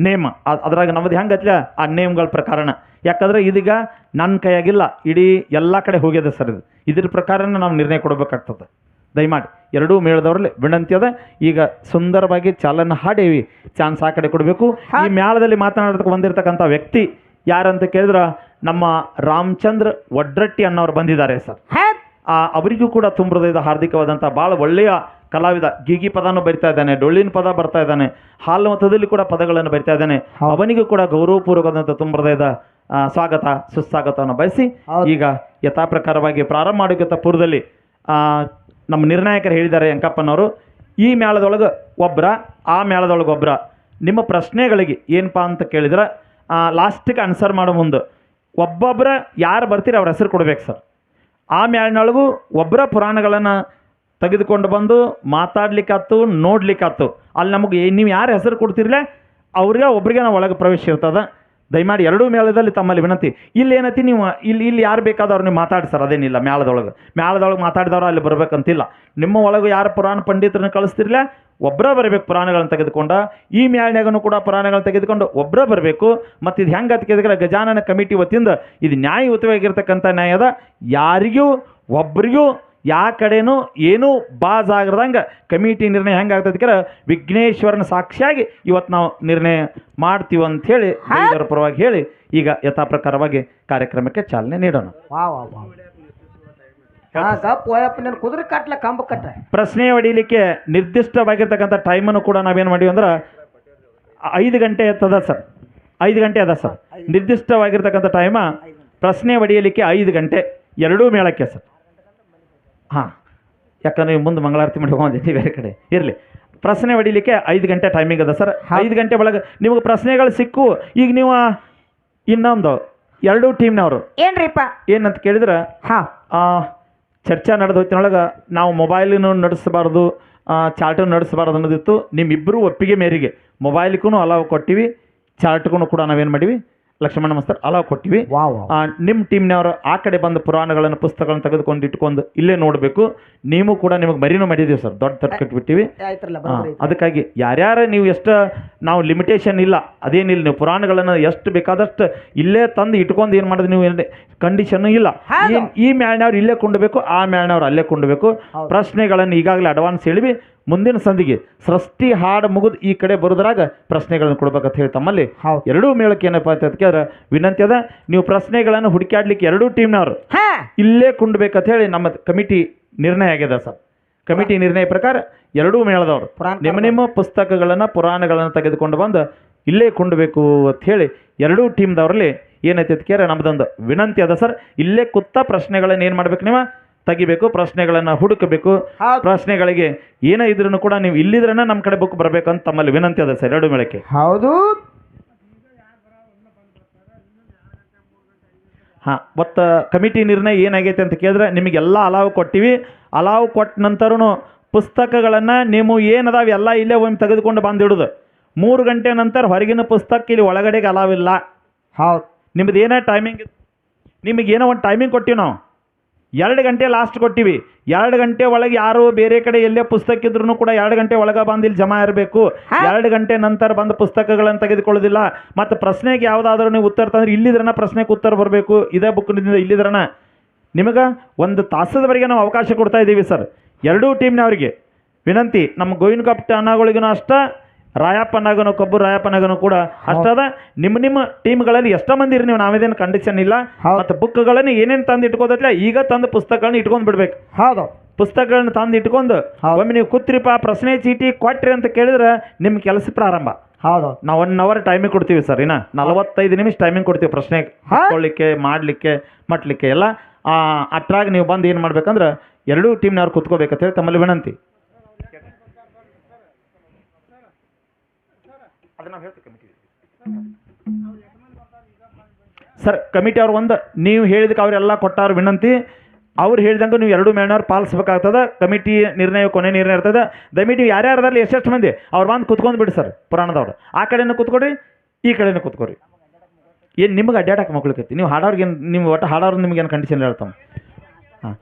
ನೇಮ್ ಅದ್- ಅದ್ರಾಗ ನಮ್ಮದು ಹೆಂಗೆ ಹಚ್ಚಲ ಆ ನೇಮ್ಗಳ ಪ್ರಕಾರನ. ಯಾಕಂದ್ರೆ ಇದೀಗ ನನ್ನ ಕೈಯಾಗಿಲ್ಲ ಇಡೀ ಎಲ್ಲ ಕಡೆ ಹೋಗ್ಯದ ಸರ್ ಇದು. ಇದ್ರ ಪ್ರಕಾರನ ನಾವು ನಿರ್ಣಯ ಕೊಡಬೇಕಾಗ್ತದೆ. ದಯಮಾಡಿ ಎರಡೂ ಮೇಳದವ್ರಲ್ಲಿ ವಿನಂತಿ ಅದ. ಈಗ ಸುಂದರವಾಗಿ ಚಾಲನ ಹಾಡೇವಿ. ಚಾನ್ಸ್ ಆ ಕಡೆ ಕೊಡಬೇಕು. ಈ ಮೇಳದಲ್ಲಿ ಮಾತನಾಡೋದಕ್ಕೆ ಬಂದಿರತಕ್ಕಂಥ ವ್ಯಕ್ತಿ ಯಾರಂತ ಕೇಳಿದ್ರೆ ನಮ್ಮ ರಾಮಚಂದ್ರ ಒಡ್ರಟ್ಟಿ ಅನ್ನೋರು ಬಂದಿದ್ದಾರೆ ಸರ್. ಆ ಅವರಿಗೂ ಕೂಡ ತುಂಬ ಹೃದಯದ ಹಾರ್ದಿಕವಾದಂಥ ಭಾಳ ಒಳ್ಳೆಯ ಕಲಾವಿದ ಗೀಗಿ ಪದನೂ ಬರಿತಾ ಇದ್ದಾನೆ ಡೊಳ್ಳಿನ ಪದ ಬರ್ತಾ ಇದ್ದಾನೆ ಹಾಲು ಮತದಲ್ಲಿ ಕೂಡ ಪದಗಳನ್ನು ಬರಿತಾ ಇದ್ದಾನೆ. ಅವನಿಗೂ ಕೂಡ ಗೌರವಪೂರ್ವಕವಾದಂಥ ತುಂಬ ಹೃದಯದ ಸ್ವಾಗತ ಸುಸ್ವಾಗತವನ್ನು ಬಯಸಿ ಈಗ ಯಥಾ ಪ್ರಕಾರವಾಗಿ ಪ್ರಾರಂಭ ಮಾಡೋಕ್ಕಿಂತ ಪೂರ್ವದಲ್ಲಿ ನಮ್ಮ ನಿರ್ಣಾಯಕರು ಹೇಳಿದ್ದಾರೆ ಯಂಕಪ್ಪನವರು ಈ ಮೇಳದೊಳಗೆ ಒಬ್ಬರ ಆ ಮೇಳದೊಳಗೆ ಒಬ್ಬರ ನಿಮ್ಮ ಪ್ರಶ್ನೆಗಳಿಗೆ ಏನಪ್ಪ ಅಂತ ಕೇಳಿದ್ರೆ ಲಾಸ್ಟಿಗೆ ಆನ್ಸರ್ ಮಾಡೋ ಮುಂದೆ ಒಬ್ಬೊಬ್ಬರ ಯಾರು ಬರ್ತೀರಿ ಅವ್ರ ಹೆಸರು ಕೊಡ್ಬೇಕು ಸರ್. ಆ ಮ್ಯಾಲಿನೊಳಗೂ ಒಬ್ಬರ ಪುರಾಣಗಳನ್ನು ತೆಗೆದುಕೊಂಡು ಬಂದು ಮಾತಾಡ್ಲಿಕ್ಕಾತು ನೋಡ್ಲಿಕ್ಕಾತು ಅಲ್ಲಿ ನಮಗೆ ನೀವು ಯಾರು ಹೆಸರು ಕೊಡ್ತಿರಲ್ಲ ಅವ್ರಿಗೆ ಒಬ್ರಿಗೆ ನಾವು ಒಳಗೆ ಪ್ರವೇಶ ಇರ್ತದೆ. ದಯಮಾಡಿ ಎರಡೂ ಮೇಳದಲ್ಲಿ ತಮ್ಮಲ್ಲಿ ವಿನಂತಿ. ಇಲ್ಲಿ ಏನತಿ ನೀವು, ಇಲ್ಲಿ ಇಲ್ಲಿ ಯಾರು ಬೇಕಾದವ್ರು ನೀವು ಮಾತಾಡಿ ಸರ್, ಅದೇನಿಲ್ಲ, ಮೇಳದೊಳಗೆ. ಮೇಳದೊಳಗೆ ಮಾತಾಡಿದವ್ರು ಅಲ್ಲಿ ಬರಬೇಕಂತಿಲ್ಲ. ನಿಮ್ಮ ಒಳಗೆ ಯಾರು ಪುರಾಣ ಪಂಡಿತರನ್ನ ಕಳಿಸ್ತಿರ್ಲ ಒಬ್ಬರ ಬರಬೇಕು ಪುರಾಣಗಳನ್ನು ತೆಗೆದುಕೊಂಡು, ಈ ಮ್ಯಾಳ್ನ್ಯಾಗನು ಕೂಡ ಪುರಾಣಗಳನ್ನ ತೆಗೆದುಕೊಂಡು ಒಬ್ಬರ ಬರಬೇಕು. ಮತ್ತು ಇದು ಹೆಂಗೆ ಅಂತ ಗಜಾನನ ಕಮಿಟಿ ವತಿಯಿಂದ, ಇದು ನ್ಯಾಯಯುತವಾಗಿರ್ತಕ್ಕಂಥ ನ್ಯಾಯದ ಯಾರಿಗೂ, ಒಬ್ರಿಗೂ ಯಾ ಕಡೆನೂ ಏನೂ ಬಾಜ್ ಆಗಿರ್ದಂಗೆ ಕಮಿಟಿ ನಿರ್ಣಯ ಹೆಂಗೆ ಆಗ್ತದೆ ವಿಘ್ನೇಶ್ವರನ ಸಾಕ್ಷಿಯಾಗಿ ಇವತ್ತು ನಾವು ನಿರ್ಣಯ ಮಾಡ್ತೀವಿ ಅಂತ ಹೇಳಿ ದೇವರ ಪರವಾಗಿ ಹೇಳಿ ಈಗ ಯಥಾ ಪ್ರಕಾರವಾಗಿ ಕಾರ್ಯಕ್ರಮಕ್ಕೆ ಚಾಲನೆ ನೀಡೋಣ. ವಾ ವಾ ವಾ. ಹಾ ಗಪ್ ಹೋಯಪ್ಪ ನೀನು ಕುದುರೆ ಕಟ್ಲ ಕಂಬ ಕಟ್ಟ ಪ್ರಶ್ನೆ ಹೊಡಿಲಿಕ್ಕೆ ನಿರ್ದಿಷ್ಟವಾಗಿರ್ತಕ್ಕಂಥ ಟೈಮನ್ನು ಕೂಡ ನಾವೇನು ಮಾಡೀವಿ ಅಂದ್ರೆ ಐದು ಗಂಟೆ ಎತ್ತದ ಸರ್. ಐದು ಗಂಟೆ ಅದ ಸರ್. ನಿರ್ದಿಷ್ಟವಾಗಿರ್ತಕ್ಕಂಥ ಟೈಮ ಪ್ರಶ್ನೆ ಹೊಡಿಯಲಿಕ್ಕೆ ಐದು ಗಂಟೆ ಎರಡೂ ಮೇಳಕ್ಕೆ ಸರ್. ಹಾಂ. ಯಾಕಂದ್ರೆ ಮುಂದೆ ಮಂಗಳಾರತಿ ಮಾಡಿ ಹೋಗಿದ್ದೀನಿ ಬೇರೆ ಕಡೆ. ಇರಲಿ. ಪ್ರಶ್ನೆ ಹೊಡಿಲಿಕ್ಕೆ ಐದು ಗಂಟೆ ಟೈಮಿಂಗ್ ಅದ ಸರ್. ಐದು ಗಂಟೆ ಒಳಗೆ ನಿಮಗೆ ಪ್ರಶ್ನೆಗಳು ಸಿಕ್ಕು. ಈಗ ನೀವು ಇನ್ನೊಂದು ಎರಡೂ ಟೀಮ್ನವರು. ಏನ್ರಿಪ್ಪ? ಏನಂತ ಕೇಳಿದ್ರೆ ಹಾ. ಆ, ಚರ್ಚೆ ನಡೆದ ಹೊತ್ತಿನೊಳಗೆ ನಾವು ಮೊಬೈಲನ್ನು ನಡೆಸಬಾರ್ದು ಚಾರ್ಟು ನಡೆಸಬಾರ್ದು ಅನ್ನೋದಿತ್ತು. ನಿಮ್ಮಿಬ್ಬರು ಒಪ್ಪಿಗೆ ಮೇರೆಗೆ ಮೊಬೈಲ್ಗೂ ಅಲಾವ್ ಕೊಟ್ಟಿವಿ ಚಾರ್ಟ್ಗೂ ಕೂಡ ನಾವೇನು ಮಾಡೀವಿ. ಲಕ್ಷ್ಮಣ ಮಸ್ತರ್ ಅಲಾವ್ ಕೊಟ್ಟಿವಿ. ನಿಮ್ಮ ಟೀಮ್ನವರು ಆ ಕಡೆ ಬಂದು ಪುರಾಣಗಳನ್ನು ಪುಸ್ತಕಗಳನ್ನು ತೆಗೆದುಕೊಂಡು ಇಟ್ಕೊಂಡು ಇಲ್ಲೇ ನೋಡಬೇಕು. ನೀವು ಕೂಡ ನಿಮಗೆ ಮರಿನೂ ಮಾಡಿದ್ದೀವಿ ಸರ್ ದೊಡ್ಡ ಬರೋದ್ರಿ ಅದಕ್ಕಾಗಿ ಯಾರ್ಯಾರ ನೀವು ಎಷ್ಟು ನಾವು ಲಿಮಿಟೇಷನ್ ಇಲ್ಲ ಅದೇನಿಲ್ಲ ನೀವು ಪುರಾಣಗಳನ್ನು ಎಷ್ಟು ಬೇಕಾದಷ್ಟು ಇಲ್ಲೇ ತಂದು ಇಟ್ಕೊಂಡು ಏನು ಮಾಡೋದು ನೀವು ಕಂಡೀಷನ್ ಇಲ್ಲ. ಈ- ಮ್ಯಾಳ್ನವ್ರು ಇಲ್ಲೇ ಕೊಂಡಬೇಕು ಆ ಮ್ಯಾಳ್ನವ್ರು ಅಲ್ಲೇ ಕೊಂಡಬೇಕು. ಪ್ರಶ್ನೆಗಳನ್ನು ಈಗಾಗಲೇ ಅಡ್ವಾನ್ಸ್ ಹೇಳಿವಿ. ಮುಂದಿನ ಸಂದಿಗೆ ಸೃಷ್ಟಿ ಹಾಡು ಮುಗಿದು ಈ ಕಡೆ ಬರೋದ್ರಾಗ ಪ್ರಶ್ನೆಗಳನ್ನು ಕೊಡ್ಬೇಕಂತ ಹೇಳಿ ತಮ್ಮಲ್ಲಿ ಎರಡೂ ಮೇಳಕ್ಕೆ ಏನಪ್ಪ ಅಂತ ಕೇಳಿದ್ರೆ ವಿನಂತಿ ಅದ ನೀವು ಪ್ರಶ್ನೆಗಳನ್ನು ಹುಡುಕಾಡ್ಲಿಕ್ಕೆ ಎರಡೂ ಟೀಮ್ನವರು ಇಲ್ಲೇ ಕುಂಡ್ಬೇಕಂತ ಹೇಳಿ ನಮ್ಮ ಕಮಿಟಿ ನಿರ್ಣಯ ಆಗಿದೆ ಸರ್. ಕಮಿಟಿ ನಿರ್ಣಯ ಪ್ರಕಾರ ಎರಡೂ ಮೇಳದವರು ನಿಮ್ಮ ನಿಮ್ಮ ಪುಸ್ತಕಗಳನ್ನು ಪುರಾಣಗಳನ್ನು ತೆಗೆದುಕೊಂಡು ಬಂದು ಇಲ್ಲೇ ಕುಂಡಬೇಕು ಅಂತ ಹೇಳಿ ಎರಡೂ ಟೀಮ್ದವರಲ್ಲಿ ಏನೈತೆ ಕೇಳಿ ನಮ್ದೊಂದು ವಿನಂತಿ ಅದ ಸರ್. ಇಲ್ಲೇ ಕುತ್ತ ಪ್ರಶ್ನೆಗಳನ್ನು ಏನು ಮಾಡ್ಬೇಕು ನೀವು? ತೆಗಿಬೇಕು ಪ್ರಶ್ನೆಗಳನ್ನು ಹುಡುಕಬೇಕು. ಪ್ರಶ್ನೆಗಳಿಗೆ ಏನೇ ಇದ್ರೂ ಕೂಡ ನೀವು ಇಲ್ಲಿದ್ರೆ ನಮ್ಮ ಕಡೆ ಬುಕ್ ಬರಬೇಕಂತ ತಮ್ಮಲ್ಲಿ ವಿನಂತಿ ಅದ ಸರ್ ಎರಡು ಮೇಳಕ್ಕೆ. ಹೌದು. ಹಾಂ ಮತ್ತು ಕಮಿಟಿ ನಿರ್ಣಯ ಏನಾಗೈತೆ ಅಂತ ಕೇಳಿದ್ರೆ ನಿಮಗೆಲ್ಲ ಅಲಾವ್ ಕೊಟ್ಟಿವಿ. ಅಲಾವ್ ಕೊಟ್ಟ ನಂತರನು ಪುಸ್ತಕಗಳನ್ನು ನೀವು ಏನದಾವೆ ಎಲ್ಲ ಇಲ್ಲೇ ಒಮ್ಮೆ ತೆಗೆದುಕೊಂಡು ಬಂದಿಡುದು. ಮೂರು ಗಂಟೆ ನಂತರ ಹೊರಗಿನ ಪುಸ್ತಕ ಇಲ್ಲಿ ಒಳಗಡೆಗೆ ಅಲಾವ್ ಇಲ್ಲ ಹೌದು. ನಿಮ್ದು ಏನೇ ಟೈಮಿಂಗ್ ನಿಮಗೆ ಏನೋ ಒಂದು ಟೈಮಿಂಗ್ ಕೊಟ್ಟಿವಿ ನಾವು. ಎರಡು ಗಂಟೆ ಲಾಸ್ಟ್ ಕೊಟ್ಟಿವಿ. ಎರಡು ಗಂಟೆ ಒಳಗೆ ಯಾರು ಬೇರೆ ಕಡೆ ಎಲ್ಲೇ ಪುಸ್ತಕ ಇದ್ರೂ ಕೂಡ ಎರಡು ಗಂಟೆ ಒಳಗೆ ಬಂದು ಇಲ್ಲಿ ಜಮಾ ಇರಬೇಕು. ಎರಡು ಗಂಟೆ ನಂತರ ಬಂದು ಪುಸ್ತಕಗಳನ್ನು ತೆಗೆದುಕೊಳ್ಳೋದಿಲ್ಲ. ಮತ್ತು ಪ್ರಶ್ನೆಗೆ ಯಾವುದಾದ್ರೂ ನೀವು ಉತ್ತರ ತಂದ್ರೆ ಇಲ್ಲಿದ್ರನ ಪ್ರಶ್ನೆಗೆ ಉತ್ತರ ಬರಬೇಕು. ಇದೇ ಬುಕ್ನಿಂದ ಇಲ್ಲಿದ್ರನ. ನಿಮಗೆ ಒಂದು ತಾಸದವರೆಗೆ ನಾವು ಅವಕಾಶ ಕೊಡ್ತಾ ಇದ್ದೀವಿ ಸರ್. ಎರಡೂ ಟೀಮ್ನವರಿಗೆ ವಿನಂತಿ ನಮ್ಮ ಗೋವಿನ ಕಪ್ ಅಷ್ಟೇ ಅಷ್ಟ ರಾಯಪ್ಪನಾಗನು ಕಬ್ಬು ರಾಯಪ್ಪನಾಗನು ಕೂಡ ಅಷ್ಟದ ನಿಮ್ಮ ನಿಮ್ಮ ಟೀಮ್ಗಳಲ್ಲಿ ಎಷ್ಟೋ ಮಂದಿ ಇರಿ ನೀವು ನಾವೇದೇನು ಕಂಡೀಷನ್ ಇಲ್ಲ. ಮತ್ತು ಬುಕ್ಗಳನ್ನು ಏನೇನು ತಂದು ಇಟ್ಕೋದಿಲ್ಲ ಈಗ ತಂದು ಪುಸ್ತಕಗಳನ್ನ ಇಟ್ಕೊಂಡು ಬಿಡ್ಬೇಕು. ಹೌದು. ಪುಸ್ತಕಗಳನ್ನ ತಂದು ಇಟ್ಕೊಂಡು. ಒಮ್ಮೆ ನೀವು ಕೂತ್ರಿಪ್ಪ ಪ್ರಶ್ನೆ ಚೀಟಿ ಕೊಟ್ರಿ ಅಂತ ಕೇಳಿದ್ರೆ ನಿಮ್ಮ ಕೆಲಸ ಪ್ರಾರಂಭ. ಹೌದು. ನಾವು ಒನ್ ಅವರ್ ಟೈಮಿಂಗ್ ಕೊಡ್ತೀವಿ ಸರ್ ಇನ್ನ ನಲವತ್ತೈದು ನಿಮಿಷ ಟೈಮಿಂಗ್ ಕೊಡ್ತೀವಿ ಪ್ರಶ್ನೆ ಕೊಡ್ಲಿಕ್ಕೆ ಮಾಡಲಿಕ್ಕೆ ಮಟ್ಲಿಕ್ಕೆ ಎಲ್ಲ. ಅಟ್ರಾಗ ನೀವು ಬಂದು ಏನು ಮಾಡ್ಬೇಕಂದ್ರೆ ಎರಡೂ ಟೀಮ್ನವ್ರು ಕುತ್ಕೋಬೇಕಂತ ಹೇಳಿ ತಮ್ಮಲ್ಲಿ ವಿನಂತಿ. ಸರ್ ಕಮಿಟಿ ಅವ್ರು ಒಂದು, ನೀವು ಹೇಳಿದಕ್ಕೆ ಅವರೆಲ್ಲ ಕೊಟ್ಟಾರ ವಿನಂತಿ. ಅವ್ರು ಹೇಳಿದಂಗೆ ನೀವು ಎರಡು ಮೇಣವ್ರು ಪಾಲಿಸ್ಬೇಕಾಗ್ತದೆ ಕಮಿಟಿ ನಿರ್ಣಯ ಕೊನೆ ನಿರ್ಣಯ ಇರ್ತದೆ. ದಯವಿಟ್ಟು ಯಾರ್ಯಾರದಲ್ಲಿ ಎಷ್ಟೆಷ್ಟು ಮಂದಿ, ಅವ್ರು ಬಂದು ಕುತ್ಕೊಂಡು ಬಿಡಿ ಸರ್, ಪುರಾಣದವ್ರು. ಆ ಕಡೆನೂ ಕುತ್ಕೊಡ್ರಿ, ಈ ಕಡೆನೂ ಕುತ್ಕೊಡ್ರಿ. ಏನು ನಿಮ್ಗೆ ಅಡ್ಡಾಡಕ್ಕೆ ಮಕ್ಳಿಕೈತಿ ನೀವು ಹಾಡೋರ್ಗೆ ಏನು ನೀವು ಒಟ್ಟು ಹಾಡೋರು ನಿಮ್ಗೆ ಏನು ಕಂಡೀಷನ್ ಹೇಳ್ತಾವೆ? ಹಾಂ.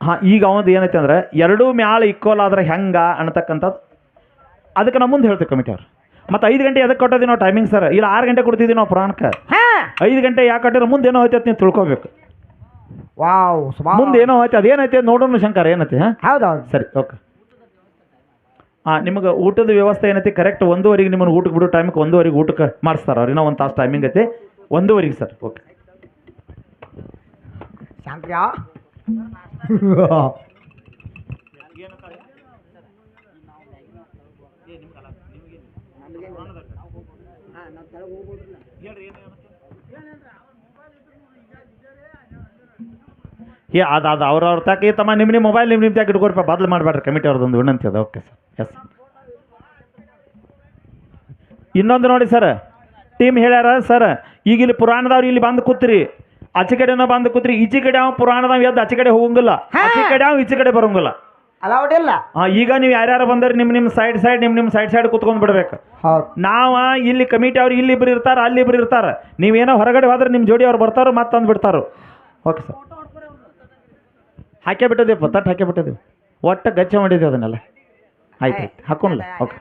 ಹಾಂ ಈಗ ಅವನದು ಏನೈತೆ ಅಂದ್ರೆ ಎರಡೂ ಮ್ಯಾಲ ಇಕ್ವಲ್ ಆದ್ರೆ ಹೆಂಗ ಅನ್ನತಕ್ಕಂಥದ್ದು ಅದಕ್ಕೆ ನಮ್ಮ ಮುಂದೆ ಹೇಳ್ತೀವಿ ಕಮಿಟಿ ಅವ್ರು. ಮತ್ತು ಐದು ಗಂಟೆ ಎದಕ್ಕೆ ಕೊಟ್ಟದಿ ನಾವು ಟೈಮಿಂಗ್ ಸರ್ ಇಲ್ಲ ಆರು ಗಂಟೆ ಕೊಡ್ತಿದ್ದೀವಿ ನಾವು ಪ್ರಾಣಕ್ಕೆ ಐದು ಗಂಟೆ ಯಾಕೆ ಕಟ್ಟಿದ್ರೆ ಮುಂದೆ ಏನೋ ಹೋಯ್ತು ನೀವು ತಿಳ್ಕೊಬೇಕು. ವಾವ್ ಮುಂದೆ ಏನೋ ಹೋಯ್ತು ಅದೇನೈತೆ ನೋಡೋಣ ಶಂಕರ್ ಏನೈತೆ ಹಾಂ? ಹೌದೌದು. ಸರಿ ಓಕೆ. ಹಾಂ ನಿಮಗೆ ಊಟದ ವ್ಯವಸ್ಥೆ ಏನೈತಿ? ಕರೆಕ್ಟ್ ಒಂದೂವರೆಗೆ ನಿಮ್ಮನ್ನು ಊಟಕ್ಕೆ ಬಿಡೋ ಟೈಮಿಗೆ ಒಂದೂವರೆಗೆ ಊಟಕ್ಕೆ ಮಾಡಿಸ್ತಾರೆ ಅವ್ರು. ಇನ್ನೂ ಒಂದು ತಾಸು ಟೈಮಿಂಗ್ ಐತಿ ಒಂದೂವರೆಗೆ ಸರ್ ಓಕೆ. ಶಾಂಕ್ರ್ಯಾ ಏ, ಅದು ಅದು ಅವ್ರವ್ರ ಅವ್ರ ತಾಕ, ಏ, ತಮ್ಮ ನಿಮ್ಮ ನಿಮ್ಮ ಮೊಬೈಲ್ ನಿಮ್ಮ ನಿಮ್ಮ ತಾಕ ಇಟ್ಕೊಡ್ಪ ಬದಲು ಮಾಡಬೇಡ್ರಿ, ಕಮಿಟಿ ಅವ್ರದ್ದೊಂದು ವಿನಂತಿ ಅದ, ಓಕೆ, ಸರ್. ಎಸ್ ಇನ್ನೊಂದು ನೋಡಿ, ಸರ್. ಟೀಮ್ ಹೇಳ್ಯಾರ, ಸರ್ ಈಗ ಇಲ್ಲಿ ಪುರಾಣದವ್ರು ಇಲ್ಲಿ ಬಂದು ಕೂತ್ರಿ. ಆಚೆ ಕಡೆನೋ ಬಂದು ಕೂತ್ರಿ ಈಚೆ ಕಡೆ ಅವ ಪುರಾಣದ ಎದ್ದು ಆಚೆ ಕಡೆ ಹೋಗಂಗಿಲ್ಲ. ಹಾ. ಆಚೆ ಕಡೆ ಅವ ಈಚೆ ಕಡೆ ಬರೋಂಗಿಲ್ಲ. ಅಲೌಡ್ ಇಲ್ಲ. ಆ, ಈಗ ನೀವು ಯಾರ್ಯಾರು ಬಂದ್ರೆ ನಿಮ್ಮ ನಿಮ್ಮ ಸೈಡ್ ಸೈಡ್ ನಿಮ್ಮ ನಿಮ್ಮ ಸೈಡ್ ಸೈಡ್ ಕುತ್ಕೊಂಡ್ ಬಿಡ್ಬೇಕು. ಹೌದು. ನಾವ ಇಲ್ಲಿ ಕಮಿಟಿ ಅವ್ರು ಇಲ್ಲಿ ಇಬ್ರು ಇರ್ತಾರ ಅಲ್ಲಿ ಇಬ್ರು ಇರ್ತಾರ. ನೀವೇನೋ ಹೊರಗಡೆ ಹೋದ್ರೆ ನಿಮ್ಮ ಜೋಡಿ ಅವ್ರು ಬರ್ತಾರ ಮತ್ತೆ ತಂದು ಬಿಡ್ತಾರೋ ಓಕೆ ಸರ್. ಹಾಕೇ ಬಿಟ್ಟಿದ್ದೀವಿ ತಟ್ಟು ಹಾಕೇ ಬಿಟ್ಟಿದ್ದೀವಿ ಒಟ್ಟು ಗಚ್ಚ ಮಾಡಿದ್ದೀವಿ ಅದನ್ನೆಲ್ಲ. ಆಯ್ತು ಆಯ್ತು. ಹಾಕೊಂಡ್ಲ ಓಕೆ.